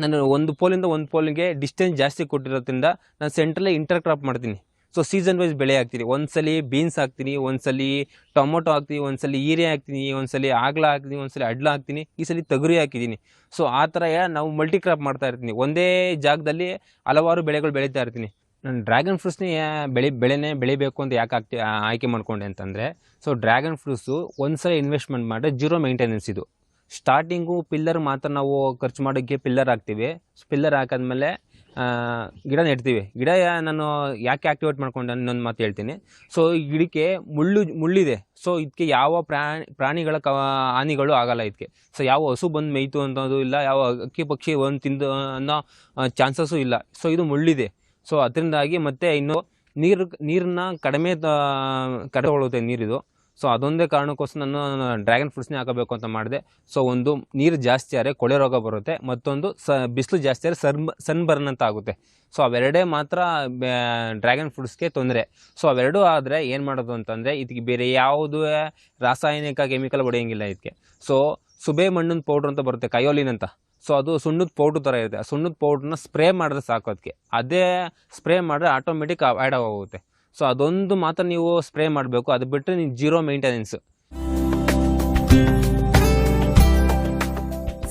ನಾನು ಒಂದು ಪೋಲಿಂದ ಒಂದು ಪೋಲಿಗೆ ಡಿಸ್ಟೆನ್ಸ್ ಜಾಸ್ತಿ ಕೊಟ್ಟಿರೋದ್ರಿಂದ ನಾನು ಸೆಂಟ್ರಲ್ಲೇ ಇಂಟರ್ ಕ್ರಾಪ್ ಮಾಡ್ತೀನಿ. ಸೊ ಸೀಸನ್ ವೈಸ್ ಬೆಳೆ ಹಾಕ್ತೀನಿ ಒಂದ್ಸಲಿ ಬೀನ್ಸ್ ಹಾಕ್ತೀನಿ, ಒಂದ್ಸಲಿ ಟೊಮೊಟೊ ಹಾಕ್ತೀನಿ, ಒಂದ್ಸಲಿ ಹೀರೆ ಹಾಕ್ತೀನಿ, ಒಂದ್ಸಲಿ ಆಗ್ಲ ಹಾಕ್ತೀನಿ, ಒಂದ್ಸಲಿ ಅಡ್ಲ ಹಾಕ್ತೀನಿ, ಈ ಸಲ ತಗರಿ ಹಾಕಿದ್ದೀನಿ. ಸೊ ಆ ಥರ ನಾವು ಮಲ್ಟಿ ಕ್ರಾಪ್ ಮಾಡ್ತಾ ಇರ್ತೀನಿ. ಒಂದೇ ಜಾಗದಲ್ಲಿ ಹಲವಾರು ಬೆಳೆಗಳು ಬೆಳೀತಾ ಇರ್ತೀನಿ. ನಾನು ಡ್ರ್ಯಾಗನ್ ಫ್ರೂಟ್ಸ್ನೇ ಬೆಳೆ, ಬೆಳೆನೇ ಬೆಳಿಬೇಕು ಅಂತ ಯಾಕೆ ಆಗ್ತಿ ಆಯ್ಕೆ ಮಾಡ್ಕೊಂಡೆ ಅಂತಂದರೆ ಸೊ ಡ್ರ್ಯಾಗನ್ ಫ್ರೂಟ್ಸು ಒಂದ್ಸಲ ಇನ್ವೆಸ್ಟ್ಮೆಂಟ್ ಮಾಡಿದ್ರೆ ಜೀರೋ ಮೇಂಟೆನೆನ್ಸ್ ಇದು. ಸ್ಟಾರ್ಟಿಂಗು ಪಿಲ್ಲರ್ ಮಾತ್ರ ನಾವು ಖರ್ಚು ಮಾಡೋಕ್ಕೆ ಪಿಲ್ಲರ್ ಹಾಕ್ತೀವಿ. ಪಿಲ್ಲರ್ ಹಾಕಾದ್ಮೇಲೆ ಗಿಡ ನೆಡ್ತೀವಿ. ಗಿಡ ನಾನು ಯಾಕೆ ಆಕ್ಟಿವೇಟ್ ಮಾಡ್ಕೊಂಡೆ ಇನ್ನೊಂದು ಮಾತು ಹೇಳ್ತೀನಿ. ಸೊ ಈ ಗಿಡಕ್ಕೆ ಮುಳ್ಳು, ಮುಳ್ಳಿದೆ. ಸೊ ಇದಕ್ಕೆ ಯಾವ ಪ್ರಾಣಿ, ಪ್ರಾಣಿಗಳ ಕ, ಹಾನಿಗಳು ಆಗಲ್ಲ ಇದಕ್ಕೆ ಸೊ ಯಾವ ಹಸು ಬಂದು ಮೇಯ್ತು ಅನ್ನೋದು ಇಲ್ಲ, ಯಾವ ಅಕ್ಕಿ ಪಕ್ಷಿ ಒಂದು ತಿಂದು ಅನ್ನೋ ಚಾನ್ಸಸ್ಸು ಇಲ್ಲ. ಸೊ ಇದು ಮುಳ್ಳಿದೆ. ಸೊ ಅದರಿಂದಾಗಿ ಮತ್ತು ಇನ್ನು ನೀರು ನೀರನ್ನ ಕಡಿಮೆ ತಗೊಳುತ್ತೆ ನೀರಿದು. ಸೊ ಅದೊಂದೇ ಕಾರಣಕ್ಕೋಸ್ಕರ ನಾನು ಡ್ರ್ಯಾಗನ್ ಫ್ರೂಟ್ಸ್ನೇ ಹಾಕಬೇಕು ಅಂತ ಮಾಡಿದೆ. ಸೊ ಒಂದು ನೀರು ಜಾಸ್ತಿ ಆದರೆ ಕೊಳೆ ರೋಗ ಬರುತ್ತೆ, ಮತ್ತೊಂದು ಸ, ಬಿಸಿಲು ಜಾಸ್ತಿ ಆದರೆ ಸನ್ ಸನ್ಬರ್ನ್ ಅಂತ ಆಗುತ್ತೆ. ಸೊ ಅವೆರಡೇ ಮಾತ್ರ ಡ್ರ್ಯಾಗನ್ ಫ್ರೂಟ್ಸ್ಗೆ ತೊಂದರೆ. ಸೊ ಅವೆರಡೂ ಆದರೆ ಏನು ಮಾಡೋದು ಅಂತಂದರೆ ಇದಕ್ಕೆ ಬೇರೆ ಯಾವುದೇ ರಾಸಾಯನಿಕ ಕೆಮಿಕಲ್ ಹೊಡೆಯೋಂಗಿಲ್ಲ ಇದಕ್ಕೆ ಸೊ ಸುಬೆ ಮಣ್ಣಿನ ಪೌಡ್ರ್ ಅಂತ ಬರುತ್ತೆ, ಕಯೋಲಿನ್ ಅಂತ. ಸೊ ಅದು ಸುಣ್ಣದ ಪೌಡ್ರ್ ಥರ ಇರುತ್ತೆ. ಆ ಸುಣ್ಣದ ಪೌಡ್ರನ್ನ ಸ್ಪ್ರೇ ಮಾಡಿದ್ರೆ ಸಾಕು ಅದಕ್ಕೆ ಅದೇ ಸ್ಪ್ರೇ ಮಾಡಿದ್ರೆ ಆಟೋಮೆಟಿಕ್ ಆ್ಯಡ್ ಆಗೋಗುತ್ತೆ. ಸೊ ಅದೊಂದು ಮಾತ್ರ ನೀವು ಸ್ಪ್ರೇ ಮಾಡಬೇಕು. ಅದು ಬಿಟ್ಟರೆ ನೀವು ಜೀರೋ ಮೇಂಟೆನೆನ್ಸ್.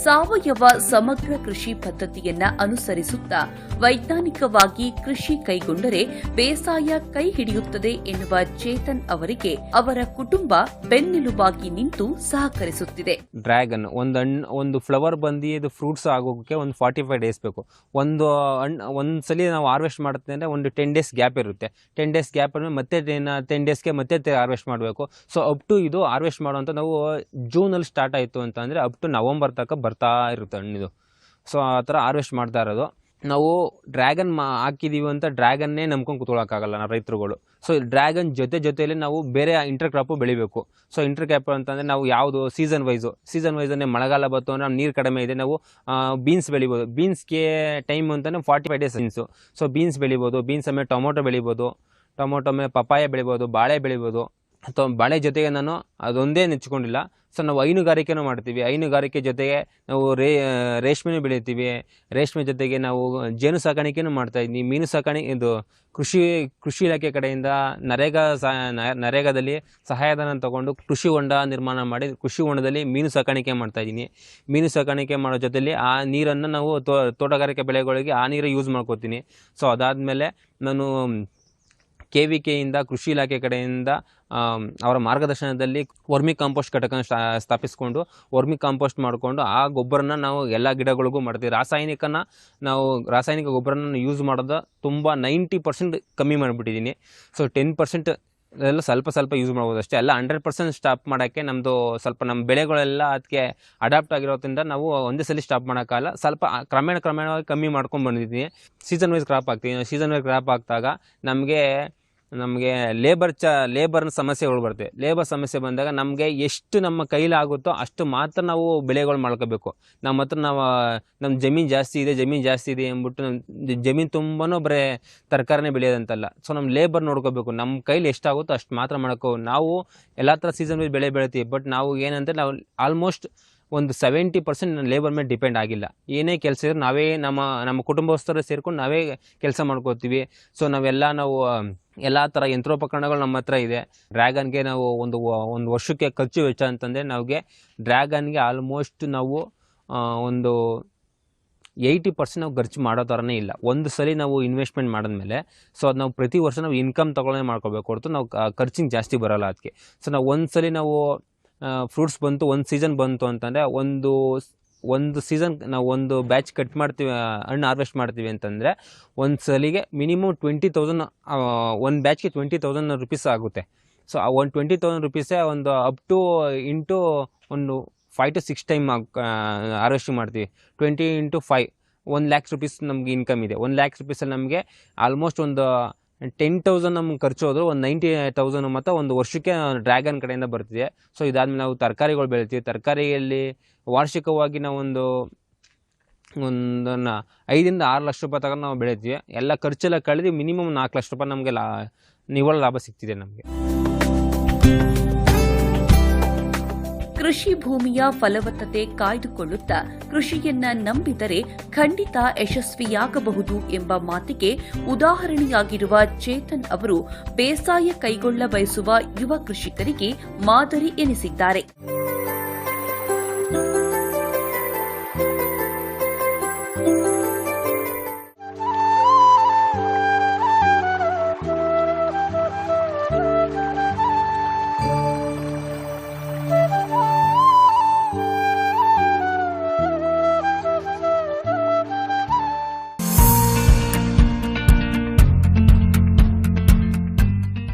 ಸಾವಯವ ಸಮಗ್ರ ಕೃಷಿ ಪದ್ಧತಿಯನ್ನ ಅನುಸರಿಸುತ್ತಾ ವೈಜ್ಞಾನಿಕವಾಗಿ ಕೃಷಿ ಕೈಗೊಂಡರೆ ಬೇಸಾಯ ಕೈ ಹಿಡಿಯುತ್ತದೆ ಎನ್ನುವ ಚೇತನ್ ಅವರಿಗೆ ಅವರ ಕುಟುಂಬ ಬೆನ್ನೆಲುಬಾಗಿ ನಿಂತು ಸಹಕರಿಸುತ್ತಿದೆ. ಡ್ರ್ಯಾಗನ್ ಒಂದು ಹಣ್ಣು ಒಂದು ಫ್ಲವರ್ ಬಂದು ಇದು ಫ್ರೂಟ್ಸ್ ಆಗೋಕ್ಕೆ ಒಂದು ಫಾರ್ಟಿ ಫೈವ್ ಡೇಸ್ ಬೇಕು. ಒಂದು ಹಣ್ಣು ಒಂದು ಸಲ ನಾವು ಹಾರ್ವೆಸ್ಟ್ ಮಾಡುತ್ತೆ ಅಂದರೆ ಒಂದು ಟೆನ್ ಡೇಸ್ ಗ್ಯಾಪ್ ಇರುತ್ತೆ. ಟೆನ್ ಡೇಸ್ ಗ್ಯಾಪ್ ಅಂದರೆ ಮತ್ತೆ ಟೆನ್ ಡೇಸ್ಗೆ ಮತ್ತೆ ಹಾರ್ವೆಸ್ಟ್ ಮಾಡಬೇಕು. ಸೊ ಅಪ್ ಟು ಇದು ಹಾರ್ವೆಸ್ಟ್ ಮಾಡುವಂಥ ನಾವು ಜೂನಲ್ಲಿ ಸ್ಟಾರ್ಟ್ ಆಯಿತು ಅಂತ ಅಂದರೆ ಅಪ್ ಟು ನವಂಬರ್ ತನಕ ಬರ್ತಾ ಇರುತ್ತೆ ಹಣ್ಣಿದು. ಸೊ ಆ ಥರ ಹಾರ್ವೆಸ್ಟ್ ಮಾಡ್ತಾ ಇರೋದು. ನಾವು ಡ್ರ್ಯಾಗನ್ ಮಾ ಹಾಕಿದ್ದೀವಿ ಅಂತ ಡ್ರ್ಯಾಗನ್ನೇ ನಂಬ್ಕೊಂಡು ಕೂತ್ಕೊಳ್ಳೋಕ್ಕಾಗಲ್ಲ ನಾವು ರೈತರುಗಳು. ಸೊ ಡ್ರ್ಯಾಗನ್ ಜೊತೆ ಜೊತೆಯಲ್ಲಿ ನಾವು ಬೇರೆ ಇಂಟರ್ ಕ್ರಾಪು ಬೆಳಿಬೇಕು. ಸೊ ಇಂಟರ್ ಕ್ರಾಪ್ ಅಂತಂದರೆ ನಾವು ಯಾವುದು ಸೀಸನ್ ವೈಸು ಸೀಸನ್ ವೈಸನ್ನೇ ಮಳೆಗಾಲ ಬಂತು ಅಂದರೆ ನೀರು ಕಡಿಮೆ ಇದೆ, ನಾವು ಬೀನ್ಸ್ ಬೆಳಿಬೋದು. ಬೀನ್ಸ್ಗೆ ಟೈಮ್ ಅಂತಲೇ forty five days beans so beans ಬೆಳಿಬೋದು ಬೀನ್ಸ್ ಆಮೇಲೆ ಟೊಮೊಟೊ ಬೆಳಿಬೋದು, ಟೊಮೊಟೊ ಮೇಲೆ ಪಪ್ಪಾಯ ಬೆಳಿಬೋದು, ಬಾಳೆ ಬೆಳಿಬೋದು. ಅಥವಾ ಬಾಳೆ ಜೊತೆಗೆ ನಾನು ಅದೊಂದೇ ನೆಚ್ಕೊಂಡಿಲ್ಲ. ಸೊ ನಾವು ಹೈನುಗಾರಿಕೆನೂ ಮಾಡ್ತೀವಿ. ಹೈನುಗಾರಿಕೆ ಜೊತೆಗೆ ನಾವು ರೇ ರೇಷ್ಮೆನೂ ಬೆಳಿತೀವಿ. ರೇಷ್ಮೆ ಜೊತೆಗೆ ನಾವು ಜೇನು ಸಾಕಾಣಿಕೆನೂ ಮಾಡ್ತಾಯಿದ್ವಿ ಮೀನು ಸಾಕಾಣಿಕೆ ಇದು ಕೃಷಿ ಕೃಷಿ ಇಲಾಖೆ ಕಡೆಯಿಂದ ನರೇಗಾ ಸಹ ನರೇಗಾದಲ್ಲಿ ಸಹಾಯಧನ ತಗೊಂಡು ಕೃಷಿ ಹೊಂಡ ನಿರ್ಮಾಣ ಮಾಡಿ ಕೃಷಿ ಹೊಂಡದಲ್ಲಿ ಮೀನು ಸಾಕಾಣಿಕೆ ಮಾಡ್ತಾಯಿದ್ದೀನಿ ಮೀನು ಸಾಕಾಣಿಕೆ ಮಾಡೋ ಜೊತೆಯಲ್ಲಿ ಆ ನೀರನ್ನು ನಾವು ತೋಟಗಾರಿಕೆ ಬೆಳೆಗಳಿಗೆ ಆ ನೀರು ಯೂಸ್ ಮಾಡ್ಕೋತೀನಿ. ಸೊ ಅದಾದಮೇಲೆ ನಾನು ಕೆ ವಿ ಕೆಯಿಂದ ಕೃಷಿ ಇಲಾಖೆ ಕಡೆಯಿಂದ ಅವರ ಮಾರ್ಗದರ್ಶನದಲ್ಲಿ ವರ್ಮಿ ಕಾಂಪೋಸ್ಟ್ ಘಟಕ ಸ್ಥಾಪಿಸ್ಕೊಂಡು ವರ್ಮಿ ಕಾಂಪೋಸ್ಟ್ ಮಾಡಿಕೊಂಡು ಆ ಗೊಬ್ಬರನ ನಾವು ಎಲ್ಲ ಗಿಡಗಳಿಗೂ ಮಾಡ್ತೀವಿ. ರಾಸಾಯನಿಕನ ನಾವು, ರಾಸಾಯನಿಕ ಗೊಬ್ಬರನ ಯೂಸ್ ಮಾಡೋದು ತುಂಬ ನೈಂಟಿ ಪರ್ಸೆಂಟ್ ಕಮ್ಮಿ ಮಾಡಿಬಿಟ್ಟಿದ್ದೀನಿ ಸೊ ಟೆನ್ ಪರ್ಸೆಂಟ್ ಎಲ್ಲ ಸ್ವಲ್ಪ ಸ್ವಲ್ಪ ಯೂಸ್ ಮಾಡ್ಬೋದು ಅಷ್ಟೇ ಎಲ್ಲ ಹಂಡ್ರೆಡ್ ಪರ್ಸೆಂಟ್ ಸ್ಟಾಪ್ ಮಾಡೋಕ್ಕೆ ನಮ್ಮದು ಸ್ವಲ್ಪ ನಮ್ಮ ಬೆಳೆಗಳೆಲ್ಲ ಅದಕ್ಕೆ ಅಡಾಪ್ಟ್ ಆಗಿರೋದ್ರಿಂದ ನಾವು ಒಂದೇ ಸಲ ಸ್ಟಾಪ್ ಮಾಡೋಕ್ಕಲ್ಲ ಸ್ವಲ್ಪ ಕ್ರಮೇಣ ಕ್ರಮೇಣವಾಗಿ ಕಮ್ಮಿ ಮಾಡ್ಕೊಂಡು ಬಂದಿದ್ದೀನಿ ಸೀಸನ್ ವೈಸ್ ಕ್ರಾಪ್ ಹಾಕ್ತೀವಿ ಸೀಸನ್ ವೈಸ್ ಕ್ರಾಪ್ ಹಾಕಿದಾಗ ನಮಗೆ ನಮಗೆ ಲೇಬರ್ ಚ ಲೇಬರ್ನ ಸಮಸ್ಯೆಗಳು ಬರ್ತವೆ ಲೇಬರ್ ಸಮಸ್ಯೆ ಬಂದಾಗ ನಮಗೆ ಎಷ್ಟು ನಮ್ಮ ಕೈಲಾಗುತ್ತೋ ಅಷ್ಟು ಮಾತ್ರ ನಾವು ಬೆಳೆಗಳು ಮಾಡ್ಕೋಬೇಕು. ನಮ್ಮ ಹತ್ರ ನಾವು ನಮ್ಮ ಜಮೀನು ಜಾಸ್ತಿ ಇದೆ, ಜಮೀನು ಜಾಸ್ತಿ ಇದೆ ಅಂದ್ಬಿಟ್ಟು ನಮ್ಮ ಜಮೀನು ತುಂಬಾ ಬರೀ ತರಕಾರಿನೇ ಬೆಳೆಯೋದಂತಲ್ಲ. ಸೊ ನಮ್ಮ ಲೇಬರ್ ನೋಡ್ಕೋಬೇಕು. ನಮ್ಮ ಕೈಲಿ ಎಷ್ಟಾಗುತ್ತೋ ಅಷ್ಟು ಮಾತ್ರ ಮಾಡ್ಕೋ ನಾವು ಎಲ್ಲ ಥರ ಸೀಸನ್ ವೈಸ್ ಬೆಳೆ ಬೆಳಿತೀವಿ. ಬಟ್ ನಾವು ಏನಂದರೆ ನಾವು ಆಲ್ಮೋಸ್ಟ್ ಒಂದು ಸೆವೆಂಟಿ ಪರ್ಸೆಂಟ್ ಲೇಬರ್ ಮೇಲೆ ಡಿಪೆಂಡ್ ಆಗಿಲ್ಲ. ಏನೇ ಕೆಲಸ ಇದ್ರೂ ನಾವೇ ನಮ್ಮ ನಮ್ಮ ಕುಟುಂಬಸ್ಥರು ಸೇರ್ಕೊಂಡು ನಾವೇ ಕೆಲಸ ಮಾಡ್ಕೋತೀವಿ. ಸೊ ನಾವೆಲ್ಲ ನಾವು ಎಲ್ಲ ಥರ ಯಂತ್ರೋಪಕರಣಗಳು ನಮ್ಮ ಹತ್ರ ಇದೆ. ಡ್ರ್ಯಾಗನ್ಗೆ ನಾವು ಒಂದು ಒಂದು ವರ್ಷಕ್ಕೆ ಖರ್ಚು ವೆಚ್ಚ ಅಂತಂದರೆ ನಮಗೆ ಡ್ರ್ಯಾಗನ್ಗೆ ಆಲ್ಮೋಸ್ಟ್ ನಾವು ಒಂದು ಏಯ್ಟಿ ಪರ್ಸೆಂಟ್ ನಾವು ಖರ್ಚು ಮಾಡೋ ಥರನೇ ಇಲ್ಲ. ಒಂದು ಸಲ ನಾವು ಇನ್ವೆಸ್ಟ್ಮೆಂಟ್ ಮಾಡಿದ್ಮೇಲೆ, ಸೊ ಅದು ನಾವು ಪ್ರತಿ ವರ್ಷ ನಾವು ಇನ್ಕಮ್ ತಗೊಳ್ಳೇ ಮಾಡ್ಕೋಬೇಕು ಹೊರತು ನಾವು ಖರ್ಚಿಂಗ್ ಜಾಸ್ತಿ ಬರೋಲ್ಲ ಅದಕ್ಕೆ ಸೊ ನಾವು ಒಂದು ಸಲ ನಾವು ಫ್ರೂಟ್ಸ್ ಬಂತು, ಒಂದು ಸೀಸನ್ ಬಂತು ಅಂತಂದರೆ ಒಂದು ಒಂದು ಸೀಸನ್ ನಾವು ಒಂದು ಬ್ಯಾಚ್ ಕಟ್ ಮಾಡ್ತೀವಿ ಹಣ್ಣು ಹಾರ್ವೆಸ್ಟ್ ಮಾಡ್ತೀವಿ ಅಂತಂದರೆ ಒಂದು ಸಲಿಗೆ ಮಿನಿಮಮ್ ಟ್ವೆಂಟಿ ತೌಸಂಡ್ ಒಂದು ಬ್ಯಾಚ್ಗೆ ಟ್ವೆಂಟಿ ತೌಸಂಡ್ ರುಪೀಸ್ ಆಗುತ್ತೆ. ಸೊ ಆ ಒಂದು ಟ್ವೆಂಟಿ ತೌಸಂಡ್ ರುಪೀಸೇ ಒಂದು ಅಪ್ ಟು ಇಂಟು ಒಂದು five to six time harvesting ಮಾಡ್ತೀವಿ. ಟ್ವೆಂಟಿ ಇಂಟು ಫೈವ್ ಒಂದು ಲ್ಯಾಕ್ಸ್ ರುಪೀಸ್ ನಮಗೆ ಇನ್ಕಮ್ ಇದೆ. ಒಂದು ಲ್ಯಾಕ್ಸ್ ರುಪೀಸಲ್ಲಿ ನಮಗೆ ಆಲ್ಮೋಸ್ಟ್ ಒಂದು ಟೆನ್ ತೌಸಂಡ್ ನಮ್ಗೆ ಖರ್ಚು ಹೋದ್ರು ಒಂದು ನೈಂಟಿ ತೌಸಂಡ್ ಮತ್ತು ಒಂದು ವರ್ಷಕ್ಕೆ ಡ್ರ್ಯಾಗನ್ ಕಡೆಯಿಂದ ಬರ್ತಿದೆ. ಸೊ ಇದಾದಮೇಲೆ ನಾವು ತರಕಾರಿಗಳು ಬೆಳಿತೀವಿ. ತರಕಾರಿಯಲ್ಲಿ ವಾರ್ಷಿಕವಾಗಿ ನಾವೊಂದು ಒಂದು ಐದರಿಂದ ಆರು ಲಕ್ಷ ರೂಪಾಯಿ ತಗೊಂಡು ನಾವು ಬೆಳಿತೀವಿ. ಎಲ್ಲ ಖರ್ಚೆಲ್ಲ ಕಳೆದು ಮಿನಿಮಮ್ ನಾಲ್ಕು ಲಕ್ಷ ರೂಪಾಯಿ ನಮಗೆ ಲಾ, ನಿವ್ವಳ ಲಾಭ ಸಿಗ್ತಿದೆ ನಮಗೆ. ಕೃಷಿ ಭೂಮಿಯ ಫಲವತ್ತತೆ ಕಾಯ್ದುಕೊಳ್ಳುತ್ತಾ ಕೃಷಿಯನ್ನ ನಂಬಿದರೆ ಖಂಡಿತ ಯಶಸ್ವಿಯಾಗಬಹುದು ಎಂಬ ಮಾತಿಗೆ ಉದಾಹರಣೆಯಾಗಿರುವ ಚೇತನ್ ಅವರು ಬೇಸಾಯ ಕೈಗೊಳ್ಳ ಬಯಸುವ ಯುವ ಕೃಷಿಕರಿಗೆ ಮಾದರಿ ಎನಿಸಿದ್ದಾರೆ.